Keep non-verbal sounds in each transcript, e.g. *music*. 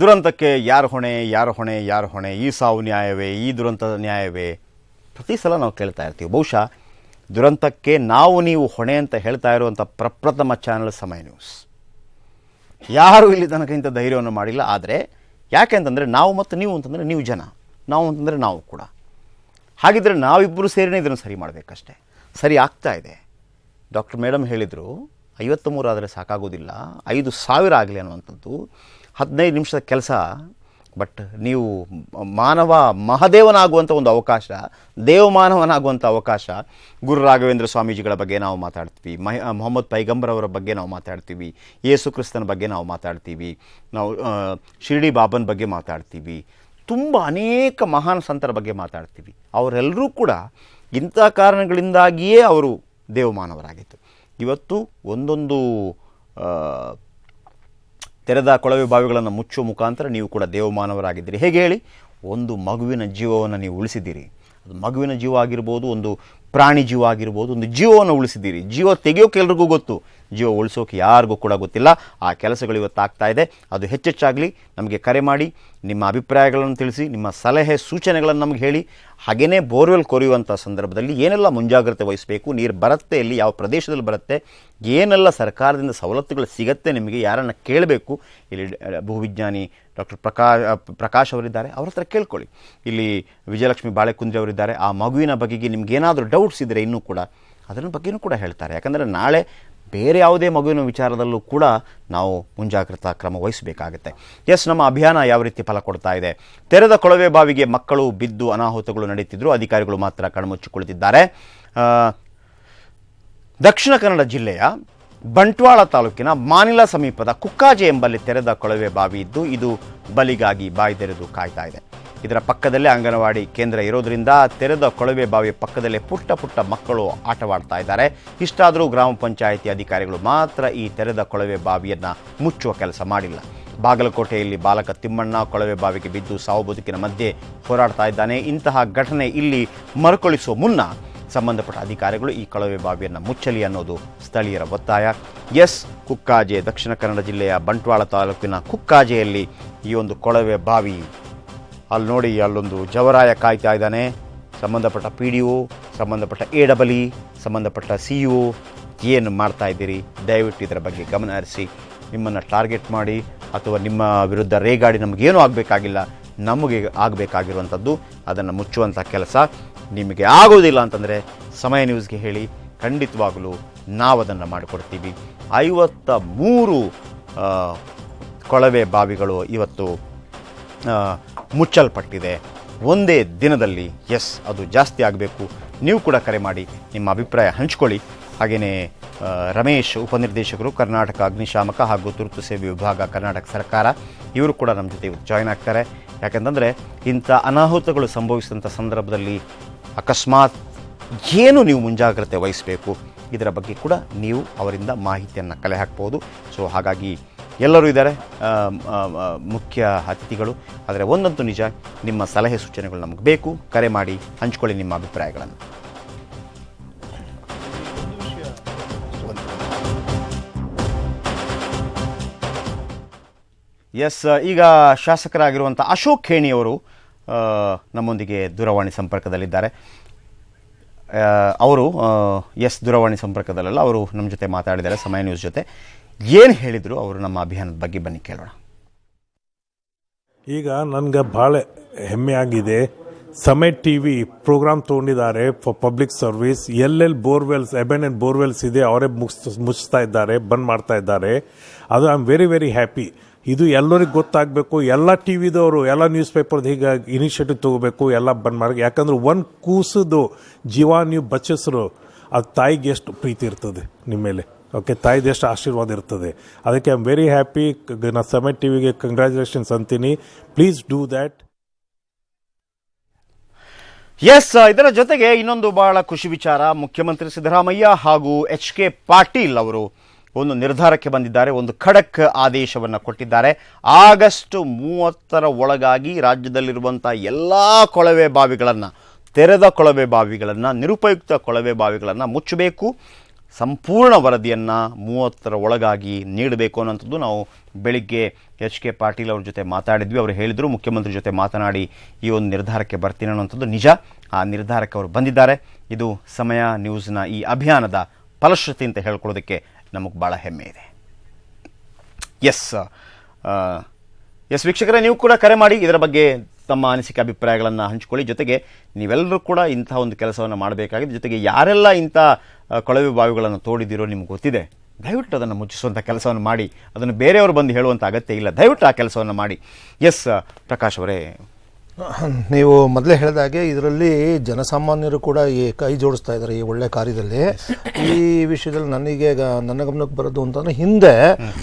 ದುರಂತಕ್ಕೆ ಯಾರು ಹೊಣೆ ಯಾರು ಹೊಣೆ ಯಾರು ಹೊಣೆ, ಈ ಸಾವು ನ್ಯಾಯವೇ, ಈ ದುರಂತ ನ್ಯಾಯವೇ? ಪ್ರತಿ ಸಲ ನಾವು ಕೇಳ್ತಾ ಇರ್ತೀವಿ. ಬಹುಶಃ ದುರಂತಕ್ಕೆ ನಾವು ನೀವು ಹೊಣೆ ಅಂತ ಹೇಳ್ತಾ ಇರುವಂಥ ಪ್ರಪ್ರಥಮ ಚಾನಲ್ ಸಮಯ ನ್ಯೂಸ್ ಯಾರೂ ಇಲ್ಲಿ ತನಕ ಇಂಥ ಧೈರ್ಯವನ್ನು ಮಾಡಿಲ್ಲ. ಆದರೆ ಯಾಕೆ ಅಂತಂದರೆ ನಾವು ಮತ್ತು ನೀವು ಅಂತಂದರೆ ನೀವು ಜನ. ನಾವು ಅಂತಂದರೆ ನಾವು ಕೂಡ. ಹಾಗಿದ್ದರೆ ನಾವಿಬ್ಬರು ಸೇರಿನೇ ಇದನ್ನು ಸರಿ ಮಾಡಬೇಕಷ್ಟೆ. ಸರಿ ಆಗ್ತಾ ಇದೆ. ಡಾಕ್ಟರ್ ಮೇಡಮ್ ಹೇಳಿದರು, ಐವತ್ತು ಮೂರು ಆದರೆ ಸಾಕಾಗೋದಿಲ್ಲ. ಐದು ಸಾವಿರ ಆಗಲಿ ಅನ್ನುವಂಥದ್ದು ಹದಿನೈದು ನಿಮಿಷದ ಕೆಲಸ, ಬಟ್ ನೀವು ಮಾನವ ಮಹದೇವನಾಗುವಂಥ ಒಂದು ಅವಕಾಶ, ದೇವಮಾನವನಾಗುವಂಥ ಅವಕಾಶ, ಗುರು ರಾಘವೇಂದ್ರ ಸ್ವಾಮೀಜಿಗಳ ಬಗ್ಗೆ ನಾವು ಮಾತಾಡ್ತೀವಿ. ಮಹಿ ಮೊಹಮ್ಮದ್ ಪೈಗಂಬರ್ ಅವರ ಬಗ್ಗೆ ನಾವು ಮಾತಾಡ್ತೀವಿ. ಯೇಸು ಕ್ರಿಸ್ತನ ಬಗ್ಗೆ ನಾವು ಮಾತಾಡ್ತೀವಿ. ನಾವು ಶಿರಡಿ ಬಾಬನ್ ಬಗ್ಗೆ ಮಾತಾಡ್ತೀವಿ. ತುಂಬ ಅನೇಕ ಮಹಾನ್ ಸಂತರ ಬಗ್ಗೆ ಮಾತಾಡ್ತೀವಿ. ಅವರೆಲ್ಲರೂ ಕೂಡ ಇಂಥ ಕಾರಣಗಳಿಂದಾಗಿಯೇ ಅವರು ದೇವಮಾನವರಾಗಿತ್ತು ಇವತ್ತು ಒಂದೊಂದು ತೆರೆದ ಕೊಳವೆ ಬಾವಿಗಳನ್ನು ಮುಚ್ಚುವ ಮುಖಾಂತರ ನೀವು ಕೂಡ ದೇವಮಾನವರಾಗಿದ್ದೀರಿ. ಹೇಗೆ ಹೇಳಿ? ಒಂದು ಮಗುವಿನ ಜೀವವನ್ನು ನೀವು ಉಳಿಸಿದ್ದೀರಿ. ಅದು ಮಗುವಿನ ಜೀವ ಆಗಿರ್ಬೋದು, ಒಂದು ಪ್ರಾಣಿ ಜೀವ ಆಗಿರ್ಬೋದು, ಒಂದು ಜೀವವನ್ನು ಉಳಿಸಿದ್ದೀರಿ. ಜೀವ ತೆಗೆಯೋಕೆ ಎಲ್ರಿಗೂ ಗೊತ್ತು. ಜೀವ ಉಳಿಸೋಕೆ ಯಾರಿಗೂ ಕೂಡ ಗೊತ್ತಿಲ್ಲ. ಆ ಕೆಲಸಗಳು ಇವತ್ತು ಆಗ್ತಾ ಇದೆ. ಅದು ಹೆಚ್ಚೆಚ್ಚಾಗಲಿ. ನಮಗೆ ಕರೆ ಮಾಡಿ, ನಿಮ್ಮ ಅಭಿಪ್ರಾಯಗಳನ್ನು ತಿಳಿಸಿ, ನಿಮ್ಮ ಸಲಹೆ, ಸೂಚನೆಗಳನ್ನು ನಮಗೆ ಹೇಳಿ. ಹಾಗೆಯೇ ಬೋರ್ವೆಲ್ ಕೊರೆಯುವಂಥ ಸಂದರ್ಭದಲ್ಲಿ ಏನೆಲ್ಲ ಮುಂಜಾಗ್ರತೆ ವಹಿಸಬೇಕು, ನೀರು ಬರುತ್ತೆ ಇಲ್ಲಿ ಯಾವ ಪ್ರದೇಶದಲ್ಲಿ ಬರುತ್ತೆ, ಏನೆಲ್ಲ ಸರ್ಕಾರದಿಂದ ಸವಲತ್ತುಗಳು ಸಿಗತ್ತೆ ನಿಮಗೆ, ಯಾರನ್ನು ಕೇಳಬೇಕು, ಇಲ್ಲಿ ಭೂವಿಜ್ಞಾನಿ ಡಾಕ್ಟರ್ ಪ್ರಕಾ ಪ್ರಕಾಶ್ ಅವರಿದ್ದಾರೆ. ಅವ್ರ ಹತ್ರ ಕೇಳ್ಕೊಳ್ಳಿ. ಇಲ್ಲಿ ವಿಜಯಲಕ್ಷ್ಮಿ ಬಾಳೆಕುಂದ್ರಿ ಅವರಿದ್ದಾರೆ. ಆ ಮಗುವಿನ ಬಗೆಗೆ ನಿಮ್ಗೇನಾದರೂ ಡೌಟ್ಸ್ ಇದ್ದರೆ ಇನ್ನೂ ಕೂಡ ಅದರ ಬಗ್ಗೆನೂ ಕೂಡ ಹೇಳ್ತಾರೆ. ಯಾಕಂದರೆ ನಾಳೆ ಬೇರೆ ಯಾವುದೇ ಮಗುವಿನ ವಿಚಾರದಲ್ಲೂ ಕೂಡ ನಾವು ಮುಂಜಾಗ್ರತಾ ಕ್ರಮ ವಹಿಸಬೇಕಾಗುತ್ತೆ. ಎಸ್, ನಮ್ಮ ಅಭಿಯಾನ ಯಾವ ರೀತಿ ಫಲ ಕೊಡ್ತಾ ಇದೆ? ತೆರೆದ ಕೊಳವೆ ಬಾವಿಗೆ ಮಕ್ಕಳು ಬಿದ್ದು ಅನಾಹುತಗಳು ನಡೀತಿದ್ರು. ಅಧಿಕಾರಿಗಳು ಮಾತ್ರ ಕಣ್ಮುಚ್ಚಿಕೊಳ್ಳುತ್ತಿದ್ದಾರೆ. ದಕ್ಷಿಣ ಕನ್ನಡ ಜಿಲ್ಲೆಯ ಬಂಟ್ವಾಳ ತಾಲೂಕಿನ ಮಾನಿಲ ಸಮೀಪದ ಕುಕ್ಕಾಜೆ ಎಂಬಲ್ಲಿ ತೆರೆದ ಕೊಳವೆ ಬಾವಿ ಇದ್ದು, ಇದು ಬಲಿಗಾಗಿ ಬಾಯಿ ತೆರೆದು ಕಾಯ್ತಾ ಇದೆ. ಇದರ ಪಕ್ಕದಲ್ಲೇ ಅಂಗನವಾಡಿ ಕೇಂದ್ರ ಇರೋದ್ರಿಂದ ತೆರೆದ ಕೊಳವೆ ಬಾವಿ ಪಕ್ಕದಲ್ಲೇ ಪುಟ್ಟ ಪುಟ್ಟ ಮಕ್ಕಳು ಆಟವಾಡ್ತಾ ಇದ್ದಾರೆ. ಇಷ್ಟಾದರೂ ಗ್ರಾಮ ಪಂಚಾಯಿತಿ ಅಧಿಕಾರಿಗಳು ಮಾತ್ರ ಈ ತೆರೆದ ಕೊಳವೆ ಬಾವಿಯನ್ನು ಮುಚ್ಚುವ ಕೆಲಸ ಮಾಡಿಲ್ಲ. ಬಾಗಲಕೋಟೆಯಲ್ಲಿ ಬಾಲಕ ತಿಮ್ಮಣ್ಣ ಕೊಳವೆ ಬಾವಿಗೆ ಬಿದ್ದು ಸಾವು ಬದುಕಿನ ಮಧ್ಯೆ ಹೋರಾಡ್ತಾ ಇದ್ದಾನೆ. ಇಂತಹ ಘಟನೆ ಇಲ್ಲಿ ಮರುಕಳಿಸುವ ಮುನ್ನ ಸಂಬಂಧಪಟ್ಟ ಅಧಿಕಾರಿಗಳು ಈ ಕೊಳವೆ ಬಾವಿಯನ್ನು ಮುಚ್ಚಲಿ ಅನ್ನೋದು ಸ್ಥಳೀಯರ ಒತ್ತಾಯ. ಎಸ್. ಕುಕ್ಕಾಜೆ, ದಕ್ಷಿಣ ಕನ್ನಡ ಜಿಲ್ಲೆಯ ಬಂಟ್ವಾಳ ತಾಲೂಕಿನ ಕುಕ್ಕಾಜೆಯಲ್ಲಿ ಈ ಒಂದು ಕೊಳವೆ ಬಾವಿ. ಅಲ್ಲಿ ನೋಡಿ, ಅಲ್ಲೊಂದು ಜವರಾಯ ಕಾಯ್ತಾ ಇದ್ದಾನೆ. ಸಂಬಂಧಪಟ್ಟ ಪಿ ಡಿ ಒ, ಸಂಬಂಧಪಟ್ಟ ಎ ಡಬಲ್ ಇ, ಸಂಬಂಧಪಟ್ಟ ಸಿ ಇ ಏನು ಮಾಡ್ತಾ ಇದ್ದೀರಿ? ದಯವಿಟ್ಟು ಇದರ ಬಗ್ಗೆ ಗಮನ ಹರಿಸಿ. ನಿಮ್ಮನ್ನು ಟಾರ್ಗೆಟ್ ಮಾಡಿ, ಅಥವಾ ನಿಮ್ಮ ವಿರುದ್ಧ ರೇಗಾಡಿ ನಮಗೇನೂ ಆಗಬೇಕಾಗಿಲ್ಲ. ನಮಗೆ ಆಗಬೇಕಾಗಿರುವಂಥದ್ದು ಅದನ್ನು ಮುಚ್ಚುವಂಥ ಕೆಲಸ. ನಿಮಗೆ ಆಗೋದಿಲ್ಲ ಅಂತಂದರೆ ಸಮಯ ನ್ಯೂಸ್ಗೆ ಹೇಳಿ ಖಂಡಿತವಾಗಲೂ ನಾವು ಅದನ್ನು ಮಾಡಿಕೊಡ್ತೀವಿ. ಐವತ್ತ ಮೂರು ಕೊಳವೆ ಬಾವಿಗಳು ಇವತ್ತು ಮುಚ್ಚಲ್ಪಟ್ಟಿದೆ. ಒಂದೇ ದಿನದಲ್ಲಿ, ಎಸ್, ಅದು ಜಾಸ್ತಿ ಆಗಬೇಕು. ನೀವು ಕೂಡ ಕರೆ ಮಾಡಿ ನಿಮ್ಮ ಅಭಿಪ್ರಾಯ ಹಂಚ್ಕೊಳ್ಳಿ. ಹಾಗೆಯೇ ರಮೇಶ್ ಉಪನಿರ್ದೇಶಕರು, ಕರ್ನಾಟಕ ಅಗ್ನಿಶಾಮಕ ಹಾಗೂ ತುರ್ತು ಸೇವೆ ವಿಭಾಗ, ಕರ್ನಾಟಕ ಸರ್ಕಾರ, ಇವರು ಕೂಡ ನಮ್ಮ ಜೊತೆ ಜಾಯ್ನ್ ಆಗ್ತಾರೆ. ಯಾಕೆಂತಂದರೆ ಇಂಥ ಅನಾಹುತಗಳು ಸಂಭವಿಸಿದಂಥ ಸಂದರ್ಭದಲ್ಲಿ ಅಕಸ್ಮಾತ್ ಏನು ನೀವು ಮುಂಜಾಗ್ರತೆ ವಹಿಸಬೇಕು? ಇದರ ಬಗ್ಗೆ ಕೂಡ ನೀವು ಅವರಿಂದ ಮಾಹಿತಿಯನ್ನು ಕಲೆ ಹಾಕ್ಬೋದು. ಸೊ ಹಾಗಾಗಿ ಎಲ್ಲರೂ ಇದ್ದಾರೆ. ಮುಖ್ಯ ಅತಿಥಿಗಳು. ಆದರೆ ಒಂದಂತೂ ನಿಜ, ನಿಮ್ಮ ಸಲಹೆ ಸೂಚನೆಗಳು ನಮಗೆ ಬೇಕು. ಕರೆ ಮಾಡಿ, ಹಂಚ್ಕೊಳ್ಳಿ ನಿಮ್ಮ ಅಭಿಪ್ರಾಯಗಳನ್ನು. ಎಸ್ ಈಗ ಶಾಸಕರಾಗಿರುವಂಥ ಅಶೋಕ್ ಖೇಣಿಯವರು ನಮ್ಮೊಂದಿಗೆ ದೂರವಾಣಿ ಸಂಪರ್ಕದಲ್ಲಿದ್ದಾರೆ. ಅವರು ಎಸ್ ದೂರವಾಣಿ ಸಂಪರ್ಕದಲ್ಲೆಲ್ಲ ಅವರು ನಮ್ಮ ಜೊತೆ ಮಾತಾಡಿದ್ದಾರೆ, ಸಮಯ ನ್ಯೂಸ್ ಜೊತೆ. ಏನು ಹೇಳಿದರು ಅವರು ನಮ್ಮ ಅಭಿಯಾನದ ಬಗ್ಗೆ ಬನ್ನಿ ಕೇಳೋಣ. ಈಗ ನನಗೆ ಭಾಳ ಹೆಮ್ಮೆ ಆಗಿದೆ. ಸಮಯ ಟಿ ವಿ ಪ್ರೋಗ್ರಾಮ್ ತೊಗೊಂಡಿದ್ದಾರೆ ಫಾರ್ ಪಬ್ಲಿಕ್ ಸರ್ವಿಸ್. ಎಲ್ಲೆಲ್ಲಿ ಬೋರ್ವೆಲ್ಸ್ ಎಬೆಂಡೆಂಟ್ ಬೋರ್ವೆಲ್ಸ್ ಇದೆ, ಅವರೇ ಮುಗಿಸ್, ಮುಚ್ತಾ ಇದ್ದಾರೆ, ಬಂದ್ ಮಾಡ್ತಾ ಇದ್ದಾರೆ. ಅದು I am very very happy. ಇದು ಎಲ್ಲರಿಗೂ ಗೊತ್ತಾಗಬೇಕು, ಎಲ್ಲ ಟಿ ವಿದವರು ಎಲ್ಲ ನ್ಯೂಸ್ ಪೇಪರ್ದು ಹೀಗೆ ಇನಿಷಿಯೇಟಿವ್ ತಗೋಬೇಕು, ಎಲ್ಲ ಬಂದ್ ಮಾಡಿ ಯಾಕಂದ್ರೆ ಒಂದು ಕೂಸದು ಜೀವ ನೀವು ಬಚ್ಚಿಸ್ರು, ಅದು ತಾಯಿಗೆ ಎಷ್ಟು ಪ್ರೀತಿ ಇರ್ತದೆ ನಿಮ್ಮ ಮೇಲೆ. ಓಕೆ ತಾಯಿದು ಎಷ್ಟು ಆಶೀರ್ವಾದ ಇರ್ತದೆ. ಅದಕ್ಕೆ ಐ ಆಮ್ ವೆರಿ ಹ್ಯಾಪಿ ನಾ ಸಮಯ ಟಿ ವಿಗೆ ಕಂಗ್ರ್ಯಾಚುಲೇಷನ್ಸ್ ಅಂತೀನಿ ಪ್ಲೀಸ್ ಡೂ ದ್ಯಾಟ್ ಎಸ್ ಇದರ ಜೊತೆಗೆ ಇನ್ನೊಂದು ಬಹಳ ಖುಷಿ ವಿಚಾರ ಮುಖ್ಯಮಂತ್ರಿ ಸಿದ್ದರಾಮಯ್ಯ ಹಾಗೂ ಎಚ್ ಕೆ ಪಾಟೀಲ್ ಅವರು. ಒಂದು ನಿರ್ಧಾರಕ್ಕೆ ಬಂದಿದ್ದಾರೆ, ಒಂದು ಖಡಕ್ ಆದೇಶವನ್ನು ಕೊಟ್ಟಿದ್ದಾರೆ. ಆಗಸ್ಟ್ ಮೂವತ್ತರ ಒಳಗಾಗಿ ರಾಜ್ಯದಲ್ಲಿರುವಂಥ ಎಲ್ಲ ಕೊಳವೆ ಬಾವಿಗಳನ್ನು, ತೆರೆದ ಕೊಳವೆ ಬಾವಿಗಳನ್ನು, ನಿರುಪಯುಕ್ತ ಕೊಳವೆ ಬಾವಿಗಳನ್ನು ಮುಚ್ಚಬೇಕು. ಸಂಪೂರ್ಣ ವರದಿಯನ್ನು ಮೂವತ್ತರ ಒಳಗಾಗಿ ನೀಡಬೇಕು ಅನ್ನೋಂಥದ್ದು ನಾವು ಬೆಳಿಗ್ಗೆ ಎಚ್ ಕೆ ಪಾಟೀಲ್ ಅವ್ರ ಜೊತೆ ಮಾತಾಡಿದ್ವಿ. ಅವರು ಹೇಳಿದರು, ಮುಖ್ಯಮಂತ್ರಿ ಜೊತೆ ಮಾತನಾಡಿ ಈ ಒಂದು ನಿರ್ಧಾರಕ್ಕೆ ಬರ್ತೀನಿ ಅನ್ನೋಂಥದ್ದು ನಿಜ. ಆ ನಿರ್ಧಾರಕ್ಕೆ ಅವರು ಬಂದಿದ್ದಾರೆ. ಇದು ಸಮಯ ನ್ಯೂಸ್ನ ಈ ಅಭಿಯಾನದ ಫಲಶ್ರುತಿ ಅಂತ ಹೇಳ್ಕೊಳ್ಳೋದಕ್ಕೆ ನಮಗೆ ಭಾಳ ಹೆಮ್ಮೆ ಇದೆ. ಎಸ್ ಎಸ್ ವೀಕ್ಷಕರೇ, ನೀವು ಕೂಡ ಕರೆ ಮಾಡಿ ಇದರ ಬಗ್ಗೆ ತಮ್ಮ ಅನಿಸಿಕೆ, ಅಭಿಪ್ರಾಯಗಳನ್ನು ಹಂಚಿಕೊಳ್ಳಿ. ಜೊತೆಗೆ ನೀವೆಲ್ಲರೂ ಕೂಡ ಇಂಥ ಒಂದು ಕೆಲಸವನ್ನು ಮಾಡಬೇಕಾಗಿದೆ. ಜೊತೆಗೆ ಯಾರೆಲ್ಲ ಇಂಥ ಕೊಳವೆ ಬಾವಿಗಳನ್ನು ತೋಡಿದಿರೋ ನಿಮ್ಗೆ ಗೊತ್ತಿದೆ, ದಯವಿಟ್ಟು ಅದನ್ನು ಮುಚ್ಚಿಸುವಂಥ ಕೆಲಸವನ್ನು ಮಾಡಿ. ಅದನ್ನು ಬೇರೆಯವರು ಬಂದು ಹೇಳುವಂಥ ಅಗತ್ಯ ಇಲ್ಲ. ದಯವಿಟ್ಟು ಆ ಕೆಲಸವನ್ನು ಮಾಡಿ. ಎಸ್ ಪ್ರಕಾಶ್ ಅವರೇ *clears throat* ನೀವು ಮೊದಲೇ ಹೇಳಿದಾಗೆ ಇದರಲ್ಲಿ ಜನಸಾಮಾನ್ಯರು ಕೂಡ ಈ ಕೈ ಜೋಡಿಸ್ತಾ ಇದ್ದಾರೆ ಈ ಒಳ್ಳೆ ಕಾರ್ಯದಲ್ಲಿ. ಈ ವಿಷಯದಲ್ಲಿ ನನಗೆ ಗ- ನನ್ನ ಗಮನಕ್ಕೆ ಬರೋದು ಅಂತಂದ್ರೆ ಹಿಂದೆ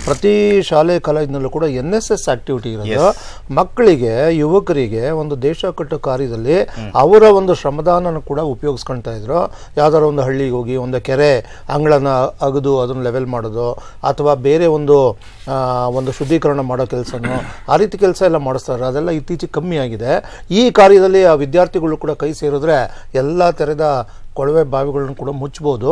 ಪ್ರತಿ ಶಾಲೆ ಕಾಲೇಜಿನಲ್ಲೂ ಕೂಡ ಎನ್ ಎಸ್ ಎಸ್ ಆಕ್ಟಿವಿಟಿ ಇರೋದು. ಮಕ್ಕಳಿಗೆ ಯುವಕರಿಗೆ ಒಂದು ದೇಶ ಕಟ್ಟೋ ಕಾರ್ಯದಲ್ಲಿ ಅವರ ಒಂದು ಶ್ರಮದಾನನ ಕೂಡ ಉಪಯೋಗಿಸ್ಕೊಳ್ತಾ ಇದ್ರು. ಯಾವ್ದಾರ ಒಂದು ಹಳ್ಳಿಗೆ ಹೋಗಿ ಒಂದು ಕೆರೆ ಅಂಗಳನ ಅಗದು ಅದನ್ನು ಲೆವೆಲ್ ಮಾಡೋದು ಅಥವಾ ಬೇರೆ ಒಂದು ಒಂದು ಶುದ್ಧೀಕರಣ ಮಾಡೋ ಕೆಲಸನೂ ಆ ರೀತಿ ಕೆಲಸ ಎಲ್ಲ ಮಾಡಿಸ್ತಾರೆ ಅದೆಲ್ಲ ಇತ್ತೀಚೆಗೆ ಕಮ್ಮಿ ಆಗಿದೆ. ಈ ಕಾರ್ಯದಲ್ಲಿ ಆ ವಿದ್ಯಾರ್ಥಿಗಳು ಕೂಡ ಕೈ ಸೇರಿದ್ರೆ ಎಲ್ಲ ತೆರೆದ ಕೊಳವೆ ಬಾವಿಗಳನ್ನು ಕೂಡ ಮುಚ್ಚಬಹುದು.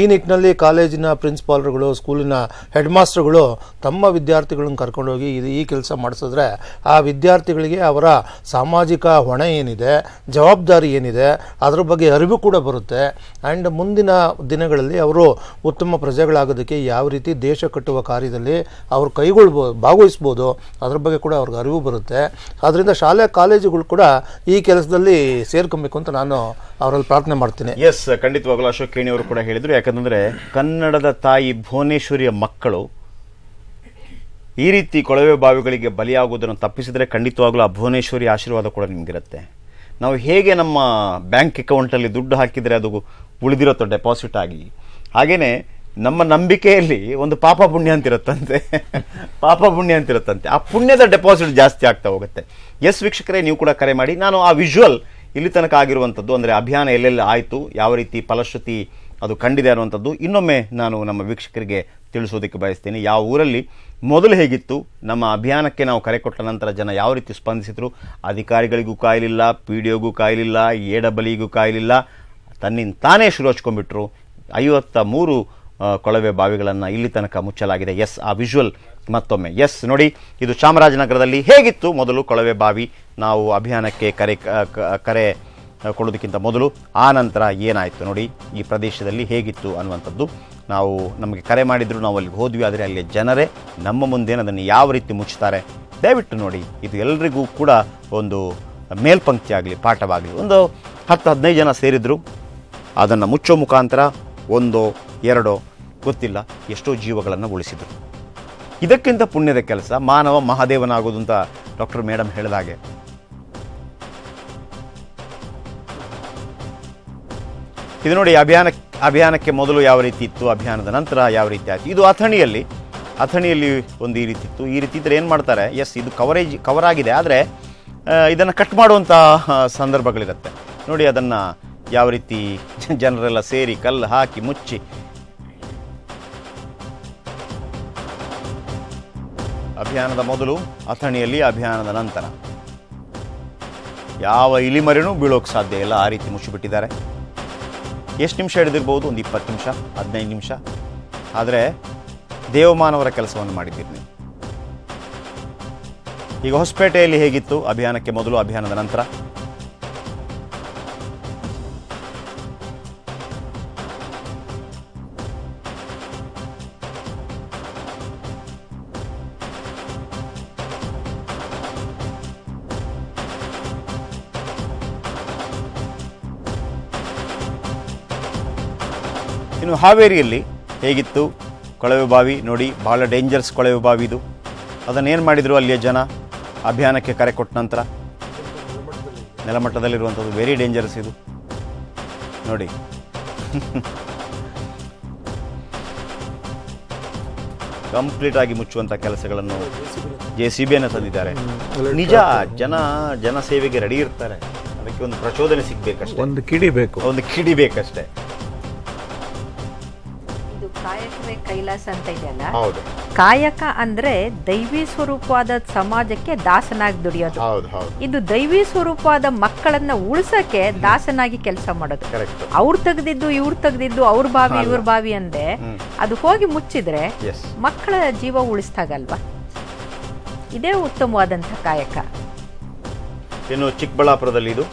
ಈ ನಿಟ್ಟಿನಲ್ಲಿ ಕಾಲೇಜಿನ ಪ್ರಿನ್ಸಿಪಾಲ್ರುಗಳು, ಸ್ಕೂಲಿನ ಹೆಡ್ ಮಾಸ್ಟರ್ಗಳು ತಮ್ಮ ವಿದ್ಯಾರ್ಥಿಗಳನ್ನು ಕರ್ಕೊಂಡೋಗಿ ಇದು ಈ ಕೆಲಸ ಮಾಡಿಸಿದ್ರೆ ಆ ವಿದ್ಯಾರ್ಥಿಗಳಿಗೆ ಅವರ ಸಾಮಾಜಿಕ ಹೊಣೆ ಏನಿದೆ, ಜವಾಬ್ದಾರಿ ಏನಿದೆ, ಅದರ ಬಗ್ಗೆ ಅರಿವು ಕೂಡ ಬರುತ್ತೆ. ಆ್ಯಂಡ್ ಮುಂದಿನ ದಿನಗಳಲ್ಲಿ ಅವರು ಉತ್ತಮ ಪ್ರಜೆಗಳಾಗೋದಕ್ಕೆ ಯಾವ ರೀತಿ ದೇಶ ಕಟ್ಟುವ ಕಾರ್ಯದಲ್ಲಿ ಅವರು ಕೈಗೊಳ್ಬೋದು ಭಾಗವಹಿಸ್ಬೋದು, ಅದ್ರ ಬಗ್ಗೆ ಕೂಡ ಅವ್ರಿಗೆ ಅರಿವು ಬರುತ್ತೆ. ಆದ್ದರಿಂದ ಶಾಲೆ ಕಾಲೇಜುಗಳು ಕೂಡ ಈ ಕೆಲಸದಲ್ಲಿ ಸೇರ್ಕೊಬೇಕು ಅಂತ ನಾನು ಅವರಲ್ಲಿ ಪ್ರಾರ್ಥನೆ ಮಾಡ್ತೀನಿ. ಎಸ್ ಖಂಡಿತವಾಗಲೂ ಅಶೋಕ್ ಕೇಣಿ ಅವರು ಕೂಡ ಹೇಳಿದರು. ಯಾಕಂತಂದರೆ ಕನ್ನಡದ ತಾಯಿ ಭುವನೇಶ್ವರಿಯ ಮಕ್ಕಳು ಈ ರೀತಿ ಕೊಳವೆ ಬಾವಿಗಳಿಗೆ ಬಲಿಯಾಗುವುದನ್ನು ತಪ್ಪಿಸಿದರೆ ಖಂಡಿತವಾಗಲೂ ಆ ಭುವನೇಶ್ವರಿ ಆಶೀರ್ವಾದ ಕೂಡ ನಿಮಗಿರುತ್ತೆ. ನಾವು ಹೇಗೆ ನಮ್ಮ ಬ್ಯಾಂಕ್ ಅಕೌಂಟಲ್ಲಿ ದುಡ್ಡು ಹಾಕಿದರೆ ಅದು ಉಳಿದಿರುತ್ತೋ ಡೆಪಾಸಿಟ್ ಆಗಿ. ಹಾಗೆಯೇ ನಮ್ಮ ನಂಬಿಕೆಯಲ್ಲಿ ಒಂದು ಪಾಪ ಪುಣ್ಯ ಅಂತಿರುತ್ತಂತೆ. ಪಾಪ ಪುಣ್ಯ ಅಂತಿರುತ್ತಂತೆ. ಆ ಪುಣ್ಯದ ಡೆಪಾಸಿಟ್ ಜಾಸ್ತಿ ಆಗ್ತಾ ಹೋಗುತ್ತೆ. ಎಸ್ ವೀಕ್ಷಕರೇ, ನೀವು ಕೂಡ ಕರೆ ಮಾಡಿ. ನಾನು ಆ ವಿಜುವಲ್ ಇಲ್ಲಿ ತನಕ ಆಗಿರುವಂಥದ್ದು, ಅಂದರೆ ಅಭಿಯಾನ ಎಲ್ಲೆಲ್ಲಿ ಆಯಿತು, ಯಾವ ರೀತಿ ಫಲಶ್ರುತಿ ಅದು ಕಂಡಿದೆ ಅನ್ನುವಂಥದ್ದು ಇನ್ನೊಮ್ಮೆ ನಾನು ನಮ್ಮ ವೀಕ್ಷಕರಿಗೆ ತಿಳಿಸೋದಕ್ಕೆ ಬಯಸ್ತೀನಿ. ಯಾವ ಊರಲ್ಲಿ ಮೊದಲು ಹೇಗಿತ್ತು, ನಮ್ಮ ಅಭಿಯಾನಕ್ಕೆ ನಾವು ಕರೆ ಕೊಟ್ಟ ನಂತರ ಜನ ಯಾವ ರೀತಿ ಸ್ಪಂದಿಸಿದ್ರು, ಅಧಿಕಾರಿಗಳಿಗೂ ಕಾಯಲಿಲ್ಲ, ಪಿ ಡಿ ಒಗೂ ಕಾಯಲಿಲ್ಲ, ಎ ಡಬ್ಲಿಗೂ ಕಾಯಲಿಲ್ಲ, ತನ್ನಿಂದ ತಾನೇ ಶುರು ಹಚ್ಕೊಂಡ್ಬಿಟ್ರು. ಐವತ್ತ ಮೂರು ಕೊಳವೆ ಬಾವಿಗಳನ್ನು ಇಲ್ಲಿ ತನಕ ಮುಚ್ಚಲಾಗಿದೆ. ಎಸ್, ಆ ವಿಜುವಲ್ ಮತ್ತೊಮ್ಮೆ. ಎಸ್ ನೋಡಿ, ಇದು ಚಾಮರಾಜನಗರದಲ್ಲಿ ಹೇಗಿತ್ತು ಮೊದಲು ಕೊಳವೆ ಬಾವಿ? ನಾವು ಅಭಿಯಾನಕ್ಕೆ ಕರೆ ಕರೆ ಕೊಡೋದಕ್ಕಿಂತ ಮೊದಲು, ಆ ನಂತರ ಏನಾಯಿತು ನೋಡಿ, ಈ ಪ್ರದೇಶದಲ್ಲಿ ಹೇಗಿತ್ತು ಅನ್ನುವಂಥದ್ದು. ನಾವು ನಮಗೆ ಕರೆ ಮಾಡಿದ್ರು, ನಾವು ಅಲ್ಲಿಗೆ ಹೋದ್ವಿ, ಆದರೆ ಅಲ್ಲಿ ಜನರೇ ನಮ್ಮ ಮುಂದೇನು ಅದನ್ನು ಯಾವ ರೀತಿ ಮುಚ್ಚುತ್ತಾರೆ? ದಯವಿಟ್ಟು ನೋಡಿ, ಇದು ಎಲ್ರಿಗೂ ಕೂಡ ಒಂದು ಮೇಲ್ಪಂಕ್ತಿ ಆಗಲಿ, ಪಾಠವಾಗಲಿ, ಒಂದು ಹತ್ತು, ಹದಿನೈದು ಜನ ಸೇರಿದ್ರು. ಅದನ್ನು ಮುಚ್ಚೋ ಮುಖಾಂತರ ಒಂದೋ, ಎರಡೋ, ಗೊತ್ತಿಲ್ಲ, ಎಷ್ಟೋ ಜೀವಗಳನ್ನು ಉಳಿಸಿದರು. ಇದಕ್ಕಿಂತ ಪುಣ್ಯದ ಕೆಲಸ ಮಾನವ ಮಹಾದೇವನಾಗೋದು ಅಂತ ಡಾಕ್ಟರ್ ಮೇಡಮ್ ಹೇಳಿದಾಗೆ ಇದು ನೋಡಿ ಅಭಿಯಾನ, ಅಭಿಯಾನಕ್ಕೆ ಮೊದಲು ಯಾವ ರೀತಿ ಇತ್ತು, ಅಭಿಯಾನದ ನಂತರ ಯಾವ ರೀತಿ ಆಯಿತು? ಇದು ಅಥಣಿಯಲ್ಲಿ ಅಥಣಿಯಲ್ಲಿ ಒಂದು ಈ ರೀತಿ ಇತ್ತು. ಈ ರೀತಿ ಇದ್ದರೆ ಏನು ಮಾಡ್ತಾರೆ? ಎಸ್ ಇದು ಕವರೇಜ್ ಕವರ್ ಆಗಿದೆ. ಆದರೆ ಇದನ್ನು ಕಟ್ ಮಾಡುವಂಥ ಸಂದರ್ಭಗಳಿರುತ್ತೆ. ನೋಡಿ ಅದನ್ನು ಯಾವ ರೀತಿ ಜನರೆಲ್ಲ ಸೇರಿ ಕಲ್ಲು ಹಾಕಿ ಮುಚ್ಚಿ ಅಭಿಯಾನದ ಮೊದಲು ಅಥಣಿಯಲ್ಲಿ ಅಭಿಯಾನದ ನಂತರ. ಯಾವ ಇಲಿಮರಿನೂ ಬೀಳೋಕೆ ಸಾಧ್ಯ ಇಲ್ಲ, ಆ ರೀತಿ ಮುಚ್ಚಿಬಿಟ್ಟಿದ್ದಾರೆ. ಎಷ್ಟು ನಿಮಿಷ ಹಿಡಿದಿರ್ಬೋದು? ಒಂದು ಇಪ್ಪತ್ತು ನಿಮಿಷ, ಹದಿನೈದು ನಿಮಿಷ. ಆದರೆ ದೇವಮಾನವರ ಕೆಲಸವನ್ನು ಮಾಡಿದ್ದೀರಿ ಈಗ ಹೊಸಪೇಟೆಯಲ್ಲಿ ಹೇಗಿತ್ತು ಅಭಿಯಾನಕ್ಕೆ ಮೊದಲು ಅಭಿಯಾನದ ನಂತರ? ಹಾವೇರಿಯಲ್ಲಿ ಹೇಗಿತ್ತು? ಕೊಳವೆ ಬಾವಿ ನೋಡಿ ಭಾಳ ಡೇಂಜರ್ಸ್ ಕೊಳವೆ ಬಾವಿ ಇದು. ಅದನ್ನೇನು ಮಾಡಿದರು ಅಲ್ಲಿಯ ಜನ? ಅಭಿಯಾನಕ್ಕೆ ಕರೆ ಕೊಟ್ಟ ನಂತರ? ನೆಲಮಟ್ಟದಲ್ಲಿರುವಂಥದ್ದು ವೆರಿ ಡೇಂಜರಸ್ ಇದು. ನೋಡಿ. *laughs* ಕಂಪ್ಲೀಟ್ ಆಗಿ ಮುಚ್ಚುವಂಥ ಕೆಲಸಗಳನ್ನು ಜೆ ಸಿ ಬಿಯನ್ನು ತಂದಿದ್ದಾರೆ ನಿಜ ಜನ ಜನ ಸೇವೆಗೆ ರೆಡಿ ಇರ್ತಾರೆ. ಅದಕ್ಕೆ ಒಂದು ಪ್ರಚೋದನೆ ಸಿಗ್ಬೇಕಷ್ಟೇ. ಒಂದು ಕಿಡಿ ಬೇಕು. ಒಂದು ಕಿಡಿ ಬೇಕಷ್ಟೇ. ಕೈಲಾಸ ಅಂತ ಇದೆಯಲ್ಲ? ಕಾಯಕ ಅಂದ್ರೆ ದೈವಿ ಸ್ವರೂಪವಾದ ಸಮಾಜಕ್ಕೆ ದಾಸನಾಗಿ ದುಡಿಯೋದು. ಇದು ದೈವಿ ಸ್ವರೂಪವಾದ ಮಕ್ಕಳನ್ನ ಉಳಿಸಕ್ಕೆ ದಾಸನಾಗಿ ಕೆಲಸ ಮಾಡೋದು. ಅವ್ರು ತೆಗ್ದಿದ್ದು ಇವ್ರು ತೆಗ್ದಿದ್ದು ಅವ್ರ ಬಾವಿ ಇವ್ರ ಬಾವಿ ಅಂದೆ ಅದು ಹೋಗಿ ಮುಚ್ಚಿದ್ರೆ ಮಕ್ಕಳ ಜೀವ ಉಳಿಸ್ತಾಗಲ್ವಾ ಇದೇ ಉತ್ತಮವಾದಂಥ ಕಾಯಕ. ಇನ್ನು ಚಿಕ್ಕಬಳ್ಳಾಪುರದಲ್ಲಿ ಇದು.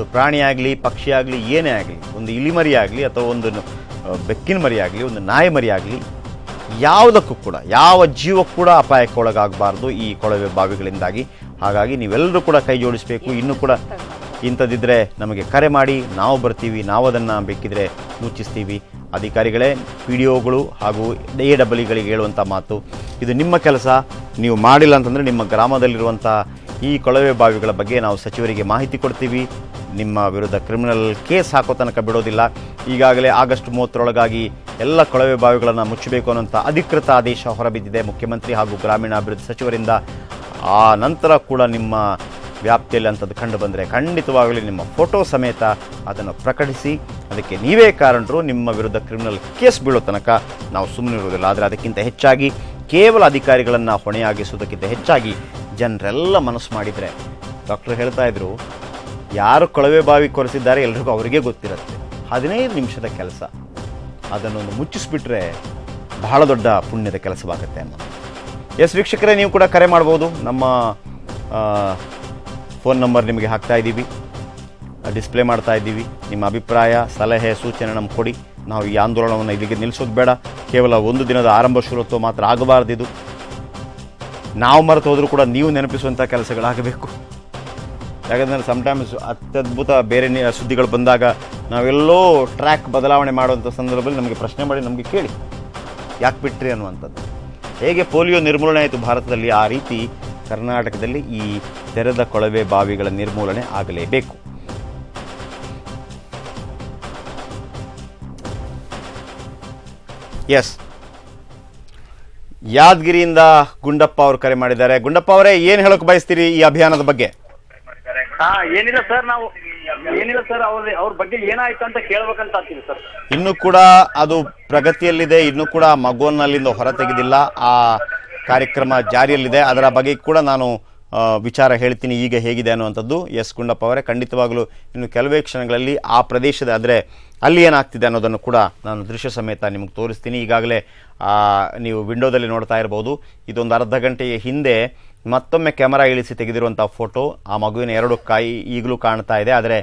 ಅದು ಪ್ರಾಣಿ ಆಗಲಿ, ಪಕ್ಷಿ ಆಗಲಿ, ಏನೇ ಆಗಲಿ, ಒಂದು ಇಲಿ ಮರಿ ಆಗಲಿ ಅಥವಾ ಒಂದು ಬೆಕ್ಕಿನ ಮರಿ ಆಗಲಿ, ಒಂದು ನಾಯಿ ಮರಿ ಆಗಲಿ, ಯಾವುದಕ್ಕೂ ಕೂಡ, ಯಾವ ಜೀವಕ್ಕೂ ಕೂಡ ಅಪಾಯಕ್ಕೆ ಒಳಗಾಗಬಾರ್ದು ಈ ಕೊಳವೆ ಬಾವಿಗಳಿಂದಾಗಿ. ಹಾಗಾಗಿ ನೀವೆಲ್ಲರೂ ಕೂಡ ಕೈ ಜೋಡಿಸಬೇಕು. ಇನ್ನೂ ಕೂಡ ಇಂಥದ್ದಿದ್ರೆ ನಮಗೆ ಕರೆ ಮಾಡಿ, ನಾವು ಬರ್ತೀವಿ ನಾವು ಅದನ್ನು ಬೇಕಿದ್ರೆ ಮುಚ್ಚಿಸ್ತೀವಿ ಅಧಿಕಾರಿಗಳೇ ಪಿ ಡಿ ಒಗಳು ಹಾಗೂ ಎ ಡಬ್ಲ್ಯೂಗಳಿಗೆ ಹೇಳುವಂಥ ಮಾತು. ಇದು ನಿಮ್ಮ ಕೆಲಸ. ನೀವು ಮಾಡಿಲ್ಲ ಅಂತಂದರೆ ನಿಮ್ಮ ಗ್ರಾಮದಲ್ಲಿರುವಂಥ ಈ ಕೊಳವೆ ಬಾವಿಗಳ ಬಗ್ಗೆ ನಾವು ಸಚಿವರಿಗೆ ಮಾಹಿತಿ ಕೊಡ್ತೀವಿ. ನಿಮ್ಮ ವಿರುದ್ಧ ಕ್ರಿಮಿನಲ್ ಕೇಸ್ ಹಾಕೋ ತನಕ ಬಿಡೋದಿಲ್ಲ. ಈಗಾಗಲೇ ಆಗಸ್ಟ್ ಮೂವತ್ತರೊಳಗಾಗಿ ಎಲ್ಲ ಕೊಳವೆ ಬಾವಿಗಳನ್ನು ಮುಚ್ಚಬೇಕು ಅನ್ನೋಂಥ ಅಧಿಕೃತ ಆದೇಶ ಹೊರಬಿದ್ದಿದೆ. ಮುಖ್ಯಮಂತ್ರಿ ಹಾಗೂ ಗ್ರಾಮೀಣಾಭಿವೃದ್ಧಿ ಸಚಿವರಿಂದ ಆ ನಂತರ ಕೂಡ ನಿಮ್ಮ ವ್ಯಾಪ್ತಿಯಲ್ಲಿ ಅಂಥದ್ದು ಕಂಡು ಬಂದರೆ ಖಂಡಿತವಾಗಲೂ ನಿಮ್ಮ ಫೋಟೋ ಸಮೇತ ಅದನ್ನು ಪ್ರಕಟಿಸಿ, ಅದಕ್ಕೆ ನೀವೇ ಕಾರಣರು, ನಿಮ್ಮ ವಿರುದ್ಧ ಕ್ರಿಮಿನಲ್ ಕೇಸ್ ಬೀಳೋ ತನಕ ನಾವು ಸುಮ್ಮನಿರುವುದಿಲ್ಲ ಆದರೆ ಅದಕ್ಕಿಂತ ಹೆಚ್ಚಾಗಿ ಕೇವಲ ಅಧಿಕಾರಿಗಳನ್ನು ಹೊಣೆಯಾಗಿಸುವುದಕ್ಕಿಂತ ಹೆಚ್ಚಾಗಿ ಜನರೆಲ್ಲ ಮನಸ್ಸು ಮಾಡಿದರೆ, ಡಾಕ್ಟರ್ ಹೇಳ್ತಾ ಇದ್ರು ಯಾರು ಕೊಳವೆ ಬಾವಿ ಕೊರೆಸಿದ್ದಾರೆ ಎಲ್ರಿಗೂ ಅವರಿಗೆ ಗೊತ್ತಿರುತ್ತೆ. ಹದಿನೈದು ನಿಮಿಷದ ಕೆಲಸ. ಅದನ್ನೊಂದು ಮುಚ್ಚಿಸ್ಬಿಟ್ರೆ ಬಹಳ ದೊಡ್ಡ ಪುಣ್ಯದ ಕೆಲಸವಾಗುತ್ತೆ ಅನ್ನೋದು. ಎಸ್ ವೀಕ್ಷಕರೇ, ನೀವು ಕೂಡ ಕರೆ ಮಾಡ್ಬೋದು. ನಮ್ಮ ಫೋನ್ ನಂಬರ್ ನಿಮಗೆ ಹಾಕ್ತಾ ಇದ್ದೀವಿ. ಡಿಸ್ಪ್ಲೇ ಮಾಡ್ತಾ ಇದ್ದೀವಿ. ನಿಮ್ಮ ಅಭಿಪ್ರಾಯ, ಸಲಹೆ, ಸೂಚನೆ ನಮ್ಗೆ ಕೊಡಿ. ನಾವು ಈ ಆಂದೋಲನವನ್ನು ಇಲ್ಲಿಗೆ ನಿಲ್ಲಿಸೋದು ಬೇಡ. ಕೇವಲ ಒಂದು ದಿನದ ಆರಂಭ ಶುರುತ್ವ ಮಾತ್ರ ಆಗಬಾರ್ದಿದು. ನಾವು ಮರೆತು ಹೋದರೂ ಕೂಡ ನೀವು ನೆನಪಿಸುವಂಥ ಕೆಲಸಗಳಾಗಬೇಕು. ಯಾಕಂದರೆ ಸಮ್ಟೈಮ್ಸ್ ಅತ್ಯದ್ಭುತ ಬೇರೆ ಸುದ್ದಿಗಳು ಬಂದಾಗ ನಾವೆಲ್ಲೋ ಟ್ರ್ಯಾಕ್ ಬದಲಾವಣೆ ಮಾಡುವಂಥ ಸಂದರ್ಭದಲ್ಲಿ ನಮಗೆ ಪ್ರಶ್ನೆ ಮಾಡಿ ನಮಗೆ ಕೇಳಿ. ಯಾಕೆ ಬಿಟ್ರಿ ಅನ್ನುವಂಥದ್ದು. ಹೇಗೆ ಪೋಲಿಯೋ ನಿರ್ಮೂಲನೆ ಆಯಿತು ಭಾರತದಲ್ಲಿ? ಆ ರೀತಿ ಕರ್ನಾಟಕದಲ್ಲಿ ಈ ತೆರೆದ ಕೊಳವೆ ಬಾವಿಗಳ ನಿರ್ಮೂಲನೆ ಆಗಲೇಬೇಕು. ಎಸ್ ಯಾದಗಿರಿಯಿಂದ ಗುಂಡಪ್ಪ ಅವರು ಕರೆ ಮಾಡಿದ್ದಾರೆ. ಗುಂಡಪ್ಪ ಅವರೇ, ಏನು ಹೇಳೋಕೆ ಬಯಸ್ತೀರಿ ಈ ಅಭಿಯಾನದ ಬಗ್ಗೆ? ಹಾ ಏನಿಲ್ಲ ಸರ್ ನಾವು ಏನಿಲ್ಲ ಸರ್ ಅವ್ರ ಅವ್ರ ಬಗ್ಗೆ ಏನಾಯ್ತು ಅಂತ ಕೇಳ್ಬೇಕಂತ ಆಗ್ತೀವಿ ಸರ್ ಇನ್ನು ಕೂಡ ಅದು ಪ್ರಗತಿಯಲ್ಲಿದೆ, ಇನ್ನು ಕೂಡ ಮಗುವನ್ನಲ್ಲಿಂದ ಹೊರ ತೆಗೆದಿಲ್ಲ. ಆ ಕಾರ್ಯಕ್ರಮ ಜಾರಿಯಲ್ಲಿದೆ. ಅದರ ಬಗ್ಗೆ ಕೂಡ ನಾನು ವಿಚಾರ ಹೇಳ್ತೀನಿ, ಈಗ ಹೇಗಿದೆ ಅನ್ನುವಂಥದ್ದು ಎಸ್ ಗುಂಡಪ್ಪ ಅವರೇ. ಖಂಡಿತವಾಗಲೂ ಇನ್ನು ಕೆಲವೇ ಕ್ಷಣಗಳಲ್ಲಿ ಆ ಪ್ರದೇಶದ, ಆದರೆ ಅಲ್ಲಿ ಏನಾಗ್ತಿದೆ ಅನ್ನೋದನ್ನು ಕೂಡ ನಾನು ದೃಶ್ಯ ಸಮೇತ ನಿಮಗೆ ತೋರಿಸ್ತೀನಿ. ಈಗಾಗಲೇ ನೀವು ವಿಂಡೋದಲ್ಲಿ ನೋಡ್ತಾ ಇರ್ಬೋದು. ಇದೊಂದು ಅರ್ಧ ಗಂಟೆಯ ಹಿಂದೆ ಮತ್ತೊಮ್ಮೆ ಕ್ಯಾಮರಾ ಇಳಿಸಿ ತೆಗೆದಿರುವಂಥ ಫೋಟೋ ಆ ಮಗುವಿನ ಎರಡು ಕಾಯಿ ಈಗಲೂ ಕಾಣ್ತಾ ಇದೆ ಆದರೆ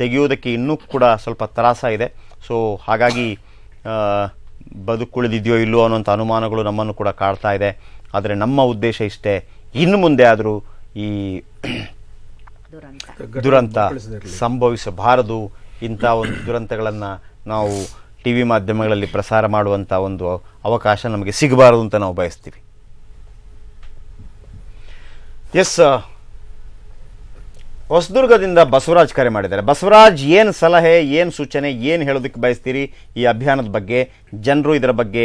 ತೆಗೆಯುವುದಕ್ಕೆ ಇನ್ನೂ ಕೂಡ ಸ್ವಲ್ಪ ತ್ರಾಸ ಇದೆ. ಸೊ ಹಾಗಾಗಿ ಬದುಕುಳಿದಿದೆಯೋ ಇಲ್ಲೋ ಅನ್ನೋಂಥ ಅನುಮಾನಗಳು ನಮ್ಮನ್ನು ಕೂಡ ಕಾಡ್ತಾ ಇದೆ. ಆದರೆ ನಮ್ಮ ಉದ್ದೇಶ ಇಷ್ಟೇ ಇನ್ನು ಮುಂದೆ ಆದರೂ ಈ ದುರಂತ. ದುರಂತ ಸಂಭವಿಸಬಾರದು. ಇಂಥ ಒಂದು ದುರಂತಗಳನ್ನು ನಾವು ಟಿ ವಿ ಮಾಧ್ಯಮಗಳಲ್ಲಿ ಪ್ರಸಾರ ಮಾಡುವಂಥ ಒಂದು ಅವಕಾಶ ನಮಗೆ ಸಿಗಬಾರದು ಅಂತ ನಾವು ಬಯಸ್ತೀವಿ. ಎಸ್ ಹೊಸದುರ್ಗದಿಂದ ಬಸವರಾಜ್ ಕರೆ ಮಾಡಿದ್ದಾರೆ. ಬಸವರಾಜ್, ಏನು ಸಲಹೆ, ಏನು ಸೂಚನೆ, ಏನು ಹೇಳೋದಕ್ಕೆ ಬಯಸ್ತೀರಿ? ಈ ಅಭಿಯಾನದ ಬಗ್ಗೆ ಜನರು ಇದರ ಬಗ್ಗೆ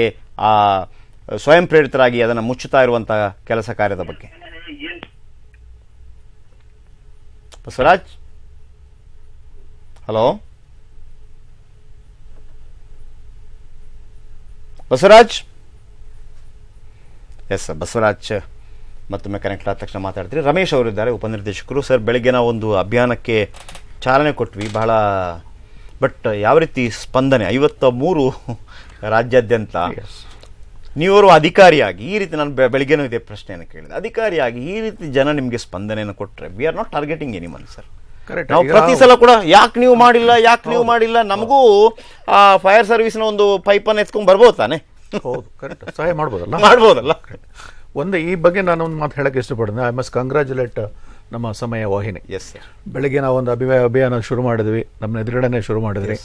ಸ್ವಯಂ ಪ್ರೇರಿತರಾಗಿ ಅದನ್ನು ಮುಚ್ಚುತ್ತಾ ಇರುವಂತಹ ಕೆಲಸ ಕಾರ್ಯದ ಬಗ್ಗೆ. ಬಸವರಾಜ್? ಹಲೋ? ಬಸವರಾಜ್? ಎಸ್ ಬಸವರಾಜ್ ಮತ್ತೊಮ್ಮೆ ಕನೆಕ್ಟ್ ಆದ ತಕ್ಷಣ ಮಾತಾಡ್ತೀರಿ. ರಮೇಶ್ ಅವರಿದ್ದಾರೆ ಉಪನಿರ್ದೇಶಕರು. ಸರ್ ಬೆಳಗ್ಗೆ ನಾವು ಒಂದು ಅಭಿಯಾನಕ್ಕೆ ಚಾಲನೆ ಕೊಟ್ವಿ. ಬಹಳ ಬಟ್ ಯಾವ ರೀತಿ ಸ್ಪಂದನೆ? ಐವತ್ತ ಮೂರು ರಾಜ್ಯಾದ್ಯಂತ ನೀವರು ಅಧಿಕಾರಿಯಾಗಿ ಈ ರೀತಿ ನಾನು ಬೆ- ಇದೆ ಪ್ರಶ್ನೆಯನ್ನು ಕೇಳಿದೆ. ಅಧಿಕಾರಿಯಾಗಿ ಈ ರೀತಿ ಜನ ನಿಮಗೆ ಸ್ಪಂದನೆಯನ್ನು ಕೊಟ್ಟರೆ we are not targeting anyone sir correct ನಾವು ಪ್ರತಿ ಸಲ ಕೂಡ ಯಾಕೆ ನೀವು ಮಾಡಿಲ್ಲ ಯಾಕೆ ನೀವು ಮಾಡಿಲ್ಲ ನಮಗೂ ಆ ಫೈರ್ ಸರ್ವಿಸ್ನ ಒಂದು ಪೈಪನ್ನು ಎತ್ಕೊಂಡು ಬರ್ಬೋದು ತಾನೆ? ಹೌದು ಕರೆಕ್ಟ್ ಸಹಾಯ ಮಾಡ್ಬೋದಲ್ಲ? ಮಾಡ್ಬೋದಲ್ಲ. ಒಂದು ಈ ಬಗ್ಗೆ ನಾನು ಒಂದು ಮಾತು ಹೇಳಕ್ಕೆ ಇಷ್ಟಪಡ್ತೀನಿ ಐ ಮಸ್ಟ್ ಕಂಗ್ರ್ಯಾಚುಲೇಟ್ ನಮ್ಮ ಸಮಯ ವಾಹಿನಿ. ಎಸ್ ಬೆಳಗ್ಗೆ ನಾವು ಒಂದು ಅಭಿವ ಅಭಿಯಾನ ಶುರು ಮಾಡಿದ್ವಿ. ನಮ್ಮ ಎದುರುಗಡೆನೆ ಶುರು ಮಾಡಿದ್ರಿ.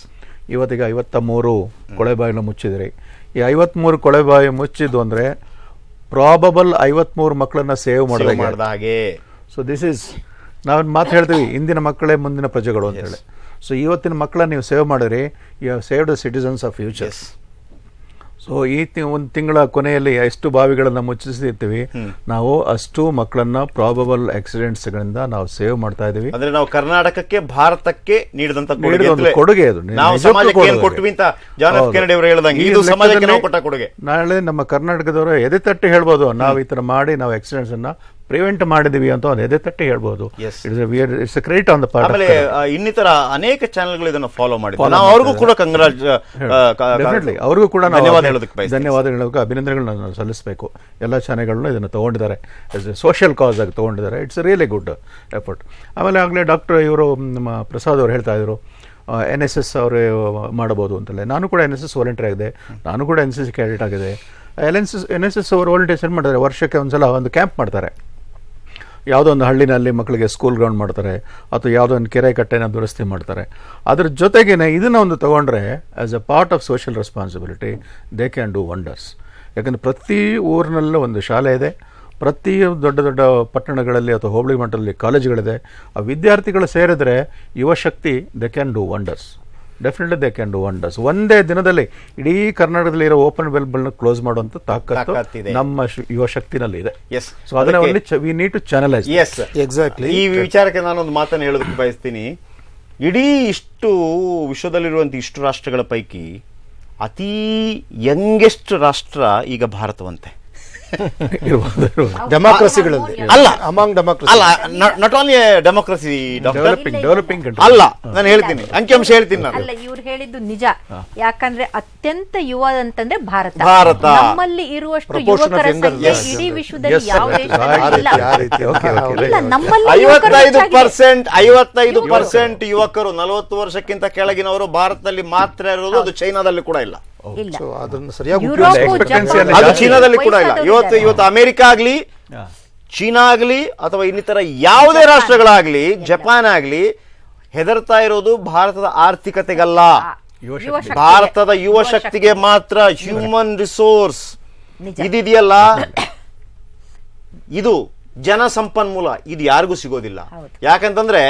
ಇವತ್ತಿಗೆ ಐವತ್ತ ಮೂರು ಕೊಳೆ ಬಾವಿನ ಮುಚ್ಚಿದ್ರಿ. ಈ ಐವತ್ಮೂರು ಕೊಳೆ ಬಾವಿ ಮುಚ್ಚಿದ್ದು ಅಂದ್ರೆ ಪ್ರಾಬಬಲ್ ಐವತ್ಮೂರು ಮಕ್ಕಳನ್ನ ಸೇವ್ ಮಾಡಿದ ಹಾಗೆ. ಸೊ ದಿಸ್ ಇಸ್ ನಾವು ಮಾತು ಹೇಳ್ತೀವಿ ಇಂದಿನ ಮಕ್ಕಳೇ ಮುಂದಿನ ಪ್ರಜೆಗಳು ಅಂತ ಹೇಳಿ. ಸೊ ಇವತ್ತಿನ ಮಕ್ಕಳನ್ನ ನೀವು ಸೇವ್ ಮಾಡಿದ್ರಿ. You have save the citizens of future yes so ಈ ಒಂದು ತಿಂಗಳ ಕೊನೆಯಲ್ಲಿ ಎಷ್ಟು ಬಾವಿಗಳನ್ನು ಮುಚ್ಚಿಸಿರ್ತೀವಿ ನಾವು ಅಷ್ಟು ಮಕ್ಕಳನ್ನ ಪ್ರಾಬಬಲ್ ಆಕ್ಸಿಡೆಂಟ್ಸ್ಗಳಿಂದ ನಾವು ಸೇವ್ ಮಾಡ್ತಾ ಇದೀವಿ ಅಂದ್ರೆ ನಾವು ಕರ್ನಾಟಕಕ್ಕೆ ಭಾರತಕ್ಕೆ ನೀಡಿದಂತ ಕೊಡುಗೆ ಅದು. ನಾಳೆ ನಮ್ಮ ಕರ್ನಾಟಕದವರು ಎದೆ ತಟ್ಟಿ ಹೇಳ್ಬೋದು ನಾವು ಈ ತರ ಮಾಡಿ ನಾವು ಆಕ್ಸಿಡೆಂಟ್ಸ್ ಅನ್ನ ಪ್ರಿವೆಂಟ್ ಮಾಡಿದೀವಿ ಅಂತ ಒಂದು ಎದೆ ತಟ್ಟಿ ಹೇಳ್ಬೋದು. It's credit on the part ಆಮೇಲೆ ಇನ್ನಿತರ ಅನೇಕ ಚಾನೆಲ್ಗಳು ಇದನ್ನು ಫಾಲೋ ಮಾಡಿದ್ದಾರೆ ನಾವು ಅವ್ರಿಗೂ ಕೂಡ ಕಂಗ್ರಾಜ್ ಡೆಫಿನೆಟ್ಲಿ ಅವ್ರಿಗೂ ಕೂಡ ಧನ್ಯವಾದ ಹೇಳೋದಕ್ಕೆ ಧನ್ಯವಾದ ಧನ್ಯವಾದಗಳು ಅಭಿನಂದನೆಗಳನ್ನ ಸಲ್ಲಿಸಬೇಕು. ಎಲ್ಲ ಚಾನೆಲ್ಗಳನ್ನ ಇದನ್ನು ತಗೊಂಡಿದ್ದಾರೆ. ಸೋಷಿಯಲ್ ಕಾಸ್ ಆಗಿ ತಗೊಂಡಿದ್ದಾರೆ. ಇಟ್ಸ್ ರಿಯಲಿ ಗುಡ್ ಎಫರ್ಟ್ ಆಮೇಲೆ ಆಗಲೇ ಡಾಕ್ಟರ್ ಇವರು ನಮ್ಮ ಪ್ರಸಾದ್ ಅವರು ಹೇಳ್ತಾ ಇದ್ರು ಎನ್ ಎಸ್ ಎಸ್ ಅವರು ಮಾಡಬಹುದು ಅಂತಲೇ ನಾನು ಕೂಡ ಎನ್ ಎಸ್ ಎಸ್ ವಾಲಂಟಿಯರ್ ಆಗಿದೆ. ನಾನು ಕೂಡ ಎನ್ ಎಸ್ ಸಿ ಕ್ಯಾಡೆಟ್ ಆಗಿದೆ. L N S N S S ಅವರು ವಾಲಂಟಿಯರ್ಸ್ ಮಾಡ್ತಾರೆ ವರ್ಷಕ್ಕೆ ಒಂದ್ಸಲ ಒಂದು ಕ್ಯಾಂಪ್ ಮಾಡ್ತಾರೆ. ಯಾವುದೋ ಒಂದು ಹಳ್ಳಿನಲ್ಲಿ ಮಕ್ಕಳಿಗೆ ಸ್ಕೂಲ್ ಗ್ರೌಂಡ್ ಮಾಡ್ತಾರೆ, ಅಥವಾ ಯಾವುದೋ ಒಂದು ಕೆರೆ ಕಟ್ಟೆನ ದುರಸ್ತಿ ಮಾಡ್ತಾರೆ. ಅದ್ರ ಜೊತೆಗೇನೆ ಇದನ್ನು ಒಂದು ತಗೊಂಡ್ರೆ as a part of social responsibility they can do wonders ಯಾಕಂದರೆ ಪ್ರತಿ ಊರಿನಲ್ಲೂ ಒಂದು ಶಾಲೆ ಇದೆ, ಪ್ರತಿ ದೊಡ್ಡ ದೊಡ್ಡ ಪಟ್ಟಣಗಳಲ್ಲಿ ಅಥವಾ ಹೋಬಳಿ ಮಟ್ಟದಲ್ಲಿ ಕಾಲೇಜುಗಳಿದೆ ಆ ವಿದ್ಯಾರ್ಥಿಗಳು ಸೇರಿದರೆ ಯುವಶಕ್ತಿ they can do wonders definitely they can do wonders ಒಂದೇ ದಿನದಲ್ಲಿ ಇಡೀ ಕರ್ನಾಟಕದಲ್ಲಿ ಇರೋ ಓಪನ್ ವೆಲ್ಗಳನ್ನ ಕ್ಲೋಸ್ ಮಾಡುವಂಥ ತಾಕತ್ತು. ನಮ್ಮ ಶ್- ಯುವ ಶಕ್ತಿನಲ್ಲಿ ಇದೆ ಎಸ್ ಸೊ ಅದನ್ನ ಒಂದು we need to channelise yes exactly ಈ ವಿಚಾರಕ್ಕೆ ನಾನು ಒಂದು ಮಾತನ್ನು ಹೇಳೋದಕ್ಕೆ ಬಯಸ್ತೀನಿ. ಇಡೀ ಇಷ್ಟು ವಿಶ್ವದಲ್ಲಿರುವಂಥ ಇಷ್ಟು ರಾಷ್ಟ್ರಗಳ ಪೈಕಿ ಅತೀ ಯಂಗೆಸ್ಟ್ ರಾಷ್ಟ್ರ ಈಗ ಭಾರತವಂತೆ. ಡೆಮಾಕ್ರಸಿಗಳಲ್ಲಿ ಅಲ್ಲ. ಅಮಾಂಗ್ ಡೆಮಾಕ್ರಸಿ ಅಲ್ಲ not only democracy developing developing ಅಲ್ಲ ನಾನು ಹೇಳ್ತೀನಿ. ಅಂಕಿಅಂಶ ಹೇಳ್ತೀನಿ ನಾನು. ಅಲ್ಲ ಇವ್ರು ಹೇಳಿದ್ದು ನಿಜ. ಯಾಕಂದ್ರೆ ಅತ್ಯಂತ ಯುವ ಅಂತಂದ್ರೆ ಭಾರತ. ಭಾರತ. ನಮ್ಮಲ್ಲಿ ಇರುವಷ್ಟು ಯುವಕರ ಸಂಖ್ಯೆ. ಇಡೀ ವಿಶ್ವದಲ್ಲಿ ಯಾವ ಐವತ್ತೈದು. ಪರ್ಸೆಂಟ್ ಐವತ್ತೈದು ಪರ್ಸೆಂಟ್ ಯುವಕರು ನಲವತ್ತು ವರ್ಷಕ್ಕಿಂತ ಕೆಳಗಿನವರು ಭಾರತದಲ್ಲಿ ಮಾತ್ರ ಇರೋದು ಅದು ಚೈನಾದಲ್ಲಿ ಕೂಡ ಇಲ್ಲ. ಇಲ್ಲ. ಯುರೋಪು, expectancy ಅದು ಚೀನಾದಲ್ಲಿ ಕೂಡ ಇಲ್ಲ. ಇವತ್ತು ಇವತ್ತು ಅಮೆರಿಕ ಆಗ್ಲಿ ಚೀನಾ ಆಗ್ಲಿ ಅಥವಾ ಇನ್ನಿತರ ಯಾವುದೇ ರಾಷ್ಟ್ರಗಳಾಗ್ಲಿ ಜಪಾನ್ ಆಗ್ಲಿ ಹೆದರ್ತಾ ಇರೋದು ಭಾರತದ ಆರ್ಥಿಕತೆಗಲ್ಲ. ಭಾರತದ ಯುವ ಶಕ್ತಿಗೆ ಮಾತ್ರ ಹ್ಯೂಮನ್ ರಿಸೋರ್ಸ್. ಇದಿದೆಯಲ್ಲ? *coughs* ಇದು ಜನ ಸಂಪನ್ಮೂಲ ಇದು ಯಾರಿಗೂ ಸಿಗೋದಿಲ್ಲ. ಯಾಕಂತಂದ್ರೆ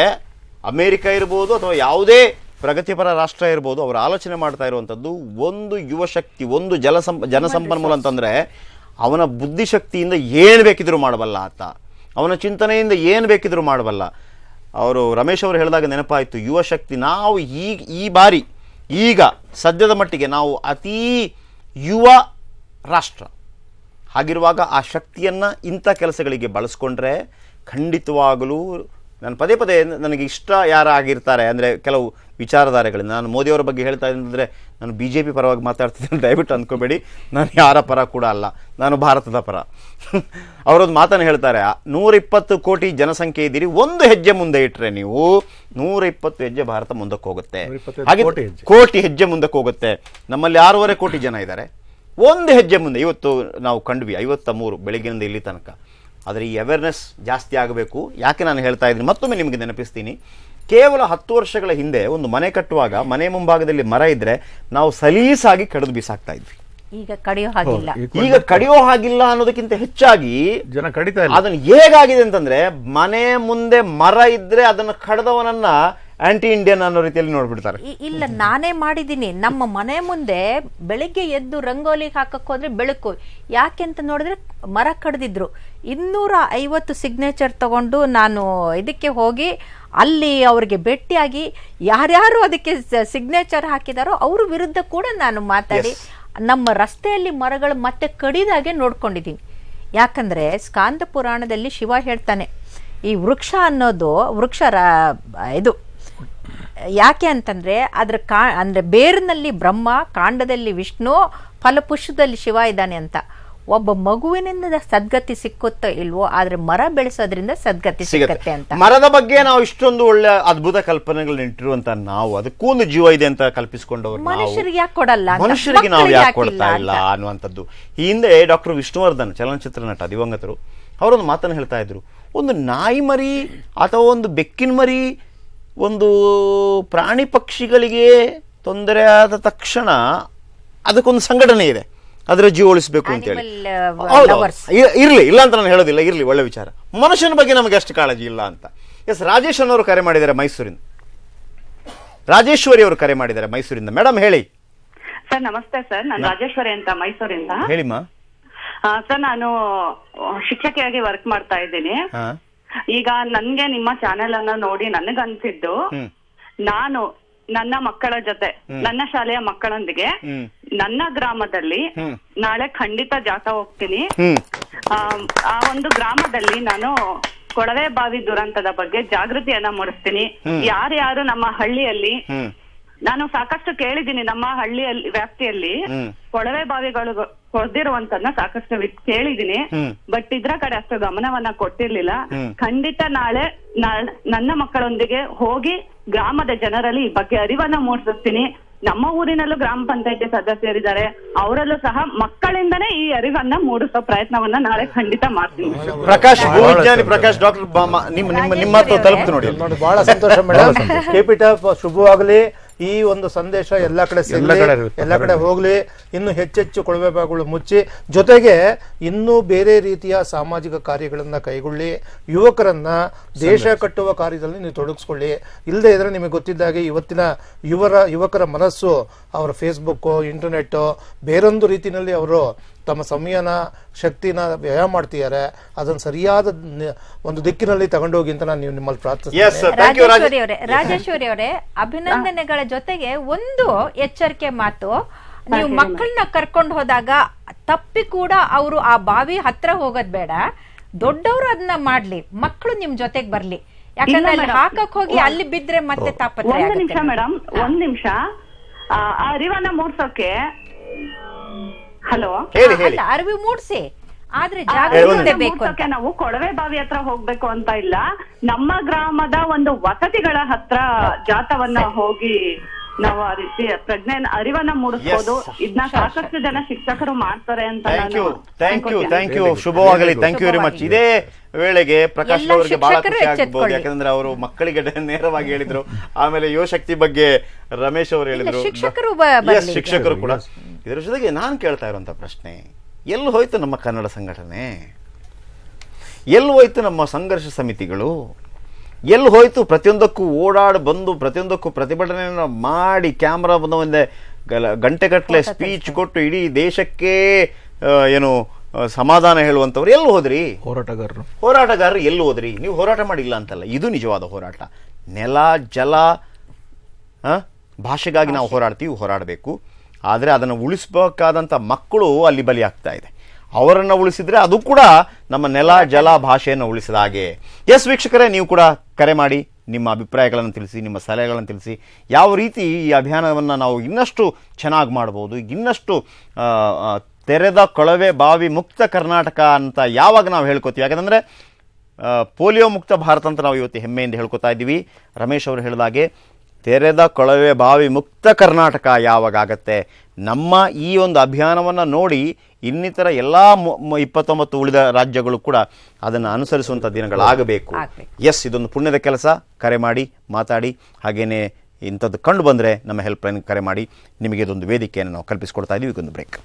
ಅಮೆರಿಕ ಇರ್ಬೋದು ಅಥವಾ ಯಾವುದೇ ಪ್ರಗತಿಪರ ರಾಷ್ಟ್ರ ಇರ್ಬೋದು ಅವರು ಆಲೋಚನೆ ಮಾಡ್ತಾ ಇರುವಂಥದ್ದು ಒಂದು ಯುವ ಶಕ್ತಿ ಒಂದು ಜಲಸಂ ಜನಸಂಪನ್ಮೂಲ ಅಂತಂದರೆ ಅವನ ಬುದ್ಧಿಶಕ್ತಿಯಿಂದ ಏನು ಬೇಕಿದ್ರು ಮಾಡಬಲ್ಲ ಆತ ಅವನ ಚಿಂತನೆಯಿಂದ ಏನು ಬೇಕಿದ್ರು ಮಾಡಬಲ್ಲ. ಅವರು ರಮೇಶ್ ಅವರು ಹೇಳಿದಾಗ ನೆನಪಾಯಿತು ಯುವ ಶಕ್ತಿ ನಾವು ಈಗ ಈ ಬಾರಿ ಈಗ ಸದ್ಯದ ಮಟ್ಟಿಗೆ ನಾವು ಅತೀ ಯುವ ರಾಷ್ಟ್ರ. ಹಾಗಿರುವಾಗ ಆ ಶಕ್ತಿಯನ್ನು ಇಂಥ ಕೆಲಸಗಳಿಗೆ ಬಳಸ್ಕೊಂಡ್ರೆ ಖಂಡಿತವಾಗಲೂ ನಾನು ಪದೇ ಪದೇ ನನಗೆ ಇಷ್ಟ ಯಾರು ಆಗಿರ್ತಾರೆ ಅಂದರೆ ಕೆಲವು ವಿಚಾರಧಾರೆಗಳಿಂದ. ನಾನು ಮೋದಿಯವರ ಬಗ್ಗೆ ಹೇಳ್ತಾ ಇದ್ದಂದರೆ ನಾನು ಬಿ ಜೆ ಪಿ ಪರವಾಗಿ ಮಾತಾಡ್ತಿದ್ದೇನೆ ದಯವಿಟ್ಟು ಅಂದ್ಕೋಬೇಡಿ. ನಾನು ಯಾರ ಪರ ಕೂಡ ಅಲ್ಲ. ನಾನು ಭಾರತದ ಪರ. ಅವರೊಂದು ಮಾತನ್ನು ಹೇಳ್ತಾರೆ ನೂರ ಇಪ್ಪತ್ತು ಕೋಟಿ ಜನಸಂಖ್ಯೆ ಇದ್ದೀರಿ ಒಂದು ಹೆಜ್ಜೆ ಮುಂದೆ ಇಟ್ಟರೆ ನೀವು ನೂರ ಇಪ್ಪತ್ತು ಹೆಜ್ಜೆ ಭಾರತ ಮುಂದಕ್ಕೆ ಹೋಗುತ್ತೆ. 125 ಹಾಗೆ ಕೋಟಿ ಹೆಜ್ಜೆ. ಕೋಟಿ ಹೆಜ್ಜೆ ಮುಂದಕ್ಕೆ ಹೋಗುತ್ತೆ. ನಮ್ಮಲ್ಲಿ ಆರೂವರೆ ಕೋಟಿ ಜನ ಇದ್ದಾರೆ. ಒಂದು ಹೆಜ್ಜೆ ಮುಂದೆ ಇವತ್ತು ನಾವು ಕಂಡ್ವಿ ಐವತ್ತ ಮೂರು ಬೆಳಗ್ಗಿನಿಂದ ಇಲ್ಲಿ ತನಕ. ಆದರೆ ಈ ಅವೇರ್ನೆಸ್ ಜಾಸ್ತಿ ಆಗಬೇಕು. ಯಾಕೆ ನಾನು ಹೇಳ್ತಾ ಇದ್ದೀನಿ ಮತ್ತೊಮ್ಮೆ ನಿಮಗೆ ನೆನಪಿಸ್ತೀನಿ. ಕೇವಲ ಹತ್ತು ವರ್ಷಗಳ ಹಿಂದೆ ಒಂದು ಮನೆ ಕಟ್ಟುವಾಗ ಮನೆ ಮುಂಭಾಗದಲ್ಲಿ ಮರ ಇದ್ರೆ ನಾವು ಸಲೀಸಾಗಿ ಕಡಿದು ಬಿಸಾಕ್ತಾ ಇದ್ವಿ. ಈಗ ಕಡಿಯೋ ಹಾಗಿಲ್ಲ. ಈಗ ಕಡಿಯೋ ಹಾಗಿಲ್ಲ ಅನ್ನೋದಕ್ಕಿಂತ ಹೆಚ್ಚಾಗಿ ಜನ ಕಡಿತಾ ಇಲ್ಲ. ಅದನ್ನು ಹೇಗಾಗಿದೆ ಅಂತಂದ್ರೆ ಮನೆ ಮುಂದೆ ಮರ ಇದ್ರೆ ಅದನ್ನು ಕಡ್ದವನನ್ನ ಆಂಟಿ ಇಂಡಿಯನ್ ಅನ್ನೋ ರೀತಿಯಲ್ಲಿ ನೋಡ್ಬಿಡ್ತಾರೆ. ಇ- ಇಲ್ಲ ನಾನೇ ಮಾಡಿದ್ದೀನಿ. ನಮ್ಮ ಮನೆ ಮುಂದೆ ಬೆಳಿಗ್ಗೆ ಎದ್ದು ರಂಗೋಲಿ ಹಾಕಕ್ ಹೋದ್ರೆ ಬೆಳಕು. ಯಾಕೆ ಅಂತ ನೋಡಿದ್ರೆ ಮರ ಕಡ್ದಿದ್ರು. ಇನ್ನೂರ ಐವತ್ತು ಸಿಗ್ನೇಚರ್ ತಗೊಂಡು ನಾನು ಇದಕ್ಕೆ ಹೋಗಿ ಅಲ್ಲಿ ಅವ್ರಿಗೆ ಭೇಟಿಯಾಗಿ ಯಾರ್ಯಾರು ಅದಕ್ಕೆ ಸಿಗ್ನೇಚರ್ ಹಾಕಿದಾರೋ ಅವ್ರ ವಿರುದ್ಧ ಕೂಡ ನಾನು ಮಾತಾಡಿ ನಮ್ಮ ರಸ್ತೆಯಲ್ಲಿ ಮರಗಳು ಮತ್ತೆ ಕಡಿದಾಗೆ ನೋಡ್ಕೊಂಡಿದ್ದೀನಿ ಯಾಕಂದ್ರೆ ಸ್ಕಾಂದ ಪುರಾಣದಲ್ಲಿ ಶಿವ ಹೇಳ್ತಾನೆ ಈ ವೃಕ್ಷ ಅನ್ನೋದು ವೃಕ್ಷ ರ- ಇದು ಯಾಕೆ ಅಂತಂದ್ರೆ ಅದ್ರ ಕಾ ಅಂದ್ರೆ ಬೇರಿನಲ್ಲಿ ಬ್ರಹ್ಮ ಕಾಂಡದಲ್ಲಿ ವಿಷ್ಣು ಫಲಪುಷ್ಪದಲ್ಲಿ ಶಿವ ಇದ್ದಾನೆ ಅಂತ. ಒಬ್ಬ ಮಗುವಿನಿಂದ ಸದ್ಗತಿ ಸಿಕ್ಕುತ್ತೋ ಇಲ್ವೋ ಆದ್ರೆ ಮರ ಬೆಳೆಸೋದ್ರಿಂದ ಸದ್ಗತಿ ಸಿಗುತ್ತೆ. ಅಂತ. ಮರದ ಬಗ್ಗೆ ನಾವು ಇಷ್ಟೊಂದು ಒಳ್ಳೆ ಅದ್ಭುತ ಕಲ್ಪನೆಗಳು ಇಟ್ಟಿರುವಂತ ನಾವು ಅದಕ್ಕೂ ಒಂದು ಜೀವ ಇದೆ ಅಂತ ಕಲ್ಪಿಸಿಕೊಂಡವ್ರು ಮನುಷ್ಯರಿಗೆ ಯಾಕೆ ಕೊಡಲ್ಲ? ಮನುಷ್ಯರಿಗೆ ನಾವು ಯಾಕೆ ಕೊಡ್ತಾ ಇಲ್ಲ? ಅನ್ನುವಂಥದ್ದು. ಈ ಹಿಂದೆ ಡಾಕ್ಟರ್ ವಿಷ್ಣುವರ್ಧನ್ ಚಲನಚಿತ್ರ ನಟ ದಿವಂಗತರು ಅವರೊಂದು ಮಾತನ್ನು ಹೇಳ್ತಾ ಇದ್ರು. ಒಂದು ನಾಯಿ ಮರಿ ಅಥವಾ ಒಂದು ಬೆಕ್ಕಿನ ಮರಿ ಒಂದು ಪ್ರಾಣಿ ಪಕ್ಷಿಗಳಿಗೆ ತೊಂದರೆ ಆದ ತಕ್ಷಣ ಅದಕ್ಕೊಂದು ಸಂಘಟನೆ ಇದೆ. ಅದರ ಜೀವ ಉಳಿಸಬೇಕು ಅಂತೇಳಿ uh. ಇರ್ಲಿ ಇಲ್ಲ ಅಂತ ನಾನು ಹೇಳೋದಿಲ್ಲ ಇರ್ಲಿ ಒಳ್ಳೆ ವಿಚಾರ. ಮನುಷ್ಯನ ಬಗ್ಗೆ ನಮಗೆ ಅಷ್ಟು ಕಾಳಜಿ ಇಲ್ಲ ಅಂತ. ಎಸ್ ರಾಜೇಶ್ ಅನ್ನೋರು ಕರೆ ಮಾಡಿದ್ದಾರೆ ಮೈಸೂರಿಂದ. ರಾಜೇಶ್ವರಿ ಅವರು ಕರೆ ಮಾಡಿದ್ದಾರೆ ಮೈಸೂರಿಂದ. ಮೇಡಮ್ ಹೇಳಿ. ಸರ್ ನಮಸ್ತೆ ಸರ್. ನಾನು ರಾಜೇಶ್ವರಿ ಅಂತ ಮೈಸೂರಿಂದ. ಹೇಳಿಮ್ಮ ಸರ್ ನಾನು ಶಿಕ್ಷಕಿಯಾಗಿ ವರ್ಕ್ ಮಾಡ್ತಾ ಇದ್ದೀನಿ. ಹಾ. ಈಗ ನನ್ಗೆ ನಿಮ್ಮ ಚಾನೆಲ್ ಅನ್ನ ನೋಡಿ ನನಗನ್ಸಿದ್ದು. ನಾನು ನನ್ನ ಮಕ್ಕಳ ಜೊತೆ ನನ್ನ ಶಾಲೆಯ ಮಕ್ಕಳೊಂದಿಗೆ ನನ್ನ ಗ್ರಾಮದಲ್ಲಿ ನಾಳೆ ಖಂಡಿತ ಜಾತ ಹೋಗ್ತೀನಿ. ಆ, ಒಂದು ಗ್ರಾಮದಲ್ಲಿ ನಾನು ಕೊಳವೆ ಬಾವಿ ದುರಂತದ ಬಗ್ಗೆ ಜಾಗೃತಿಯನ್ನ ಮೂಡಿಸ್ತೀನಿ. ಯಾರ್ಯಾರು ನಮ್ಮ ಹಳ್ಳಿಯಲ್ಲಿ ನಾನು ಸಾಕಷ್ಟು ಕೇಳಿದ್ದೀನಿ ನಮ್ಮ ಹಳ್ಳಿಯಲ್ಲಿ ವ್ಯಾಪ್ತಿಯಲ್ಲಿ ಕೊಳವೆ ಬಾವಿಗಳು ಕೊಡ್ದಿರುವಂತನ್ನ ಸಾಕಷ್ಟು ಕೇಳಿದೀನಿ ಕೇಳಿದ್ದೀನಿ. ಬಟ್ ಇದ್ರ ಕಡೆ ಅಷ್ಟು ಗಮನವನ್ನ ಕೊಟ್ಟಿರ್ಲಿಲ್ಲ. ಖಂಡಿತ ನಾಳೆ ನನ್ನ ಮಕ್ಕಳೊಂದಿಗೆ ಹೋಗಿ ಗ್ರಾಮದ ಜನರಲ್ಲಿ ಈ ಬಗ್ಗೆ ಅರಿವನ್ನ ಮೂಡಿಸುತ್ತೀನಿ ನಮ್ಮ ಊರಿನಲ್ಲೂ ಗ್ರಾಮ ಪಂಚಾಯತಿ ಸದಸ್ಯರಿದ್ದಾರೆ. ಅವರಲ್ಲೂ ಸಹ ಮಕ್ಕಳಿಂದನೇ ಈ ಅರಿವನ್ನ ಮೂಡಿಸೋ ಪ್ರಯತ್ನವನ್ನ ನಾಳೆ ಖಂಡಿತ ಮಾಡ್ತೀನಿ. ಪ್ರಕಾಶ್ ಭೂವಿಜ್ಞಾನಿ ಪ್ರಕಾಶ್ ಡಾಕ್ಟರ್ ನಿಮ್ಮ ನಿಮ್ಮ ತಲುಪ್ತು ನೋಡಿ. ನೋಡಿ ಬಹಳ ಸಂತೋಷ ಮೇಡಮ್. ಕೆಪಿಟ ಶುಭವಾಗಲಿ. ಈ ಒಂದು ಸಂದೇಶ ಎಲ್ಲ ಕಡೆ ಸಿಗಲಿ ಎಲ್ಲ ಕಡೆ ಹೋಗ್ಲಿ ಇನ್ನು ಹೆಚ್ಚೆಚ್ಚು ಕೊಳವೆ ಬಾವಿಗಳು ಮುಚ್ಚಿ. ಜೊತೆಗೆ ಇನ್ನೂ ಬೇರೆ ರೀತಿಯ ಸಾಮಾಜಿಕ ಕಾರ್ಯಗಳನ್ನ ಕೈಗೊಳ್ಳಿ. ಯುವಕರನ್ನ ದೇಶ ಕಟ್ಟುವ ಕಾರ್ಯದಲ್ಲಿ ನೀವು ತೊಡಗಿಸ್ಕೊಳ್ಳಿ. ಇಲ್ಲದೆ ಇದ್ರೆ ನಿಮಗೆ ಗೊತ್ತಿದ್ದಾಗೆ ಇವತ್ತಿನ ಯುವರ ಯುವಕರ ಮನಸ್ಸು ಅವರ ಫೇಸ್ಬುಕ್ಕು ಇಂಟರ್ನೆಟ್ಟು ಬೇರೊಂದು ರೀತಿಯಲ್ಲಿ ಅವರು ತಮ್ಮ ಸಮಯನ ಶಕ್ತಿನ ವ್ಯಯ ಮಾಡ್ತಿದ್ದಾರೆ ಅದನ್ನು ಸರಿಯಾದ ಒಂದು ದಿಕ್ಕಿನಲ್ಲಿ ತಗೊಂಡೋಗಿ ಅಂತ ನಾನು ನೀವು ನಿಮ್ಮಲ್ಲಿ ಪ್ರಾರ್ಥಿಸ್ತೀನಿ. ಎಸ್ ಥ್ಯಾಂಕ್ ಯು ರಾಜೇಶ್ವರಿ ಅವರೇ ರಾಜೇಶ್ವರಿ ಅವರೇ ಅಭಿನಂದನೆಗಳ ಜೊತೆಗೆ ಒಂದು ಎಚ್ಚರಿಕೆ ಮಾತು. ನೀವು ಮಕ್ಕಳನ್ನ ಕರ್ಕೊಂಡು ಹೋದಾಗ ತಪ್ಪಿ ಕೂಡ ಅವರು ಆ ಬಾವಿ ಹತ್ರ ಹೋಗೋದ್ ಬೇಡ. ದೊಡ್ಡವರು ಅದನ್ನ ಮಾಡ್ಲಿ ಮಕ್ಕಳು ನಿಮ್ ಜೊತೆಗೆ ಬರ್ಲಿ. ಯಾಕಂದ್ರೆ ಅಲ್ಲಿ. ಹಾಕಕ್ ಹೋಗಿ ಅಲ್ಲಿ ಬಿದ್ರೆ ಮತ್ತೆ ತಾಪತ್ರೆ ಒಂದ್ ನಿಮಿಷ ಮೇಡಮ್ ಒಂದ್ ನಿಮಿಷ. ಆ ಆ ಅರಿವನ್ನ ಮೂಡ್ಸೋಕೆ ಹಲೋ? ಹೇಳಿ ಹೇಳಿ. ಅಲ್ಲ ಅರಿವು ಮೂಡ್ಸಿ. ಆದ್ರೆ ಜಾಗೃತಿ ಬೇಕು ಅಂತ. ನಾವು ಕೊಳವೆ ಬಾವಿ ಹತ್ರ ಹೋಗ್ಬೇಕು ಅಂತ ಇಲ್ಲ. ನಮ್ಮ ಗ್ರಾಮದ ಒಂದು ವಸತಿಗಳ ಹತ್ರ ಜಾತವನ್ನ ಹೋಗಿ ನಾವು ಆ ರೀತಿ ಪ್ರಜ್ಞೆ ಅರಿವನ್ನ ಮೂಡಿಸ್ಬೋದು. Yes. ಇದನ್ನ ಸಾಕಷ್ಟು ಜನ ಶಿಕ್ಷಕರು ಮಾಡ್ತಾರೆ ಅಂತ thank you thank you. Thank you ಶುಭವಾಗಲಿ. ಥ್ಯಾಂಕ್ ಯು ವೆರಿ ಮಚ್ ಇದೇ ವೇಳೆಗೆ ಪ್ರಕಾಶ್ ಅವರಿಗೆ ಬಹಳ ಖುಷಿ ಆಗ್ಬೋದು ಎಚ್ಚೆತ್ಕೊಳ್ಳಿ. ಯಾಕಂದ್ರೆ ಅವರು ಮಕ್ಕಳಿಗೆ ನೇರವಾಗಿ ಹೇಳಿದ್ರು. ಆಮೇಲೆ ಯುವಶಕ್ತಿ ಬಗ್ಗೆ ರಮೇಶ್ ಅವರು ಹೇಳಿದ್ರು. ಶಿಕ್ಷಕರು ಕೂಡ. ಇದರ ಜೊತೆಗೆ ನಾನ್ ಕೇಳ್ತಾ ಇರುವಂತ ಪ್ರಶ್ನೆ ಎಲ್ಲಿ ಹೋಯ್ತು ನಮ್ಮ ಕನ್ನಡ ಸಂಘಟನೆ? ಎಲ್ಲಿ ಹೋಯ್ತು ನಮ್ಮ ಸಂಘರ್ಷ ಸಮಿತಿಗಳು? ಎಲ್ಲಿ ಹೋಯ್ತು? ಪ್ರತಿಯೊಂದಕ್ಕೂ ಓಡಾಡಿ ಬಂದು ಪ್ರತಿಯೊಂದಕ್ಕೂ ಪ್ರತಿಭಟನೆಯನ್ನು ಮಾಡಿ ಕ್ಯಾಮ್ರಾ ಬಂದ ಮುಂದೆ ಗಲ- ಗಂಟೆಗಟ್ಟಲೆ ಸ್ಪೀಚ್ ಕೊಟ್ಟು ಇಡೀ ದೇಶಕ್ಕೆ ಏನು ಸಮಾಧಾನ ಹೇಳುವಂಥವ್ರು ಎಲ್ಲಿ ಹೋದ್ರಿ? ಹೋರಾಟಗಾರರು. ಹೋರಾಟಗಾರರು ಎಲ್ಲಿ ಹೋದ್ರಿ? ನೀವು ಹೋರಾಟ ಮಾಡಿಲ್ಲ ಅಂತಲ್ಲ ಇದು ನಿಜವಾದ ಹೋರಾಟ. ನೆಲ ಜಲ ಆ, ಭಾಷೆಗಾಗಿ ನಾವು ಹೋರಾಡ್ತೀವಿ ಹೋರಾಡಬೇಕು. ಆದರೆ ಅದನ್ನು ಉಳಿಸ್ಬೇಕಾದಂಥ ಮಕ್ಕಳು ಅಲ್ಲಿ ಬಲಿಯಾಗ್ತಾ ಆಗ್ತಾ ಇದೆ. ಅವರನ್ನು ಉಳಿಸಿದ್ರೆ ಅದು ಕೂಡ ನಮ್ಮ ನೆಲ, ಜಲ ಭಾಷೆಯನ್ನು ಉಳಿಸಿದ ಹಾಗೆ. ಎಸ್ ವೀಕ್ಷಕರೇ, ನೀವು ಕೂಡ ಕರೆ ಮಾಡಿ ನಿಮ್ಮ ಅಭಿಪ್ರಾಯಗಳನ್ನು ತಿಳಿಸಿ, ನಿಮ್ಮ ಸಲಹೆಗಳನ್ನು ತಿಳಿಸಿ. ಯಾವ ರೀತಿ ಈ ಅಭಿಯಾನವನ್ನು ನಾವು ಇನ್ನಷ್ಟು ಚೆನ್ನಾಗಿ ಮಾಡ್ಬೋದು, ಇನ್ನಷ್ಟು ತೆರೆದ ಕೊಳವೆ ಬಾವಿ ಮುಕ್ತ ಕರ್ನಾಟಕ ಅಂತ ಯಾವಾಗ ನಾವು ಹೇಳ್ಕೊತೀವಿ? ಯಾಕಂದರೆ ಪೋಲಿಯೋ ಮುಕ್ತ ಭಾರತ ಅಂತ ನಾವು ಇವತ್ತು ಹೆಮ್ಮೆಯಿಂದ ಹೇಳ್ಕೊತಾ ಇದ್ದೀವಿ. ರಮೇಶ್ ಅವರು ಹೇಳಿದಾಗೆ ತೆರೆದ ಕೊಳವೆ ಬಾವಿ ಮುಕ್ತ ಕರ್ನಾಟಕ ಯಾವಾಗ ಆಗತ್ತೆ? ನಮ್ಮ ಈ ಒಂದು ಅಭಿಯಾನವನ್ನು ನೋಡಿ ಇನ್ನಿತರ ಎಲ್ಲ ಇಪ್ಪತ್ತೊಂಬತ್ತು ಉಳಿದ ರಾಜ್ಯಗಳು ಕೂಡ ಅದನ್ನು ಅನುಸರಿಸುವಂಥ ದಿನಗಳಾಗಬೇಕು. ಎಸ್ ಇದೊಂದು ಪುಣ್ಯದ ಕೆಲಸ. ಕರೆ ಮಾಡಿ ಮಾತಾಡಿ ಹಾಗೆಯೇ ಇಂಥದ್ದು ಕಂಡು ಬಂದರೆ ನಮ್ಮ ಹೆಲ್ಪ್ಲೈನ್ ಕರೆ ಮಾಡಿ ನಿಮಗೆ ಇದೊಂದು ವೇದಿಕೆಯನ್ನು ನಾವು ಕಲ್ಪಿಸಿಕೊಡ್ತಾ ಇದ್ದೀವಿ ಇದೊಂದು ಬ್ರೇಕ್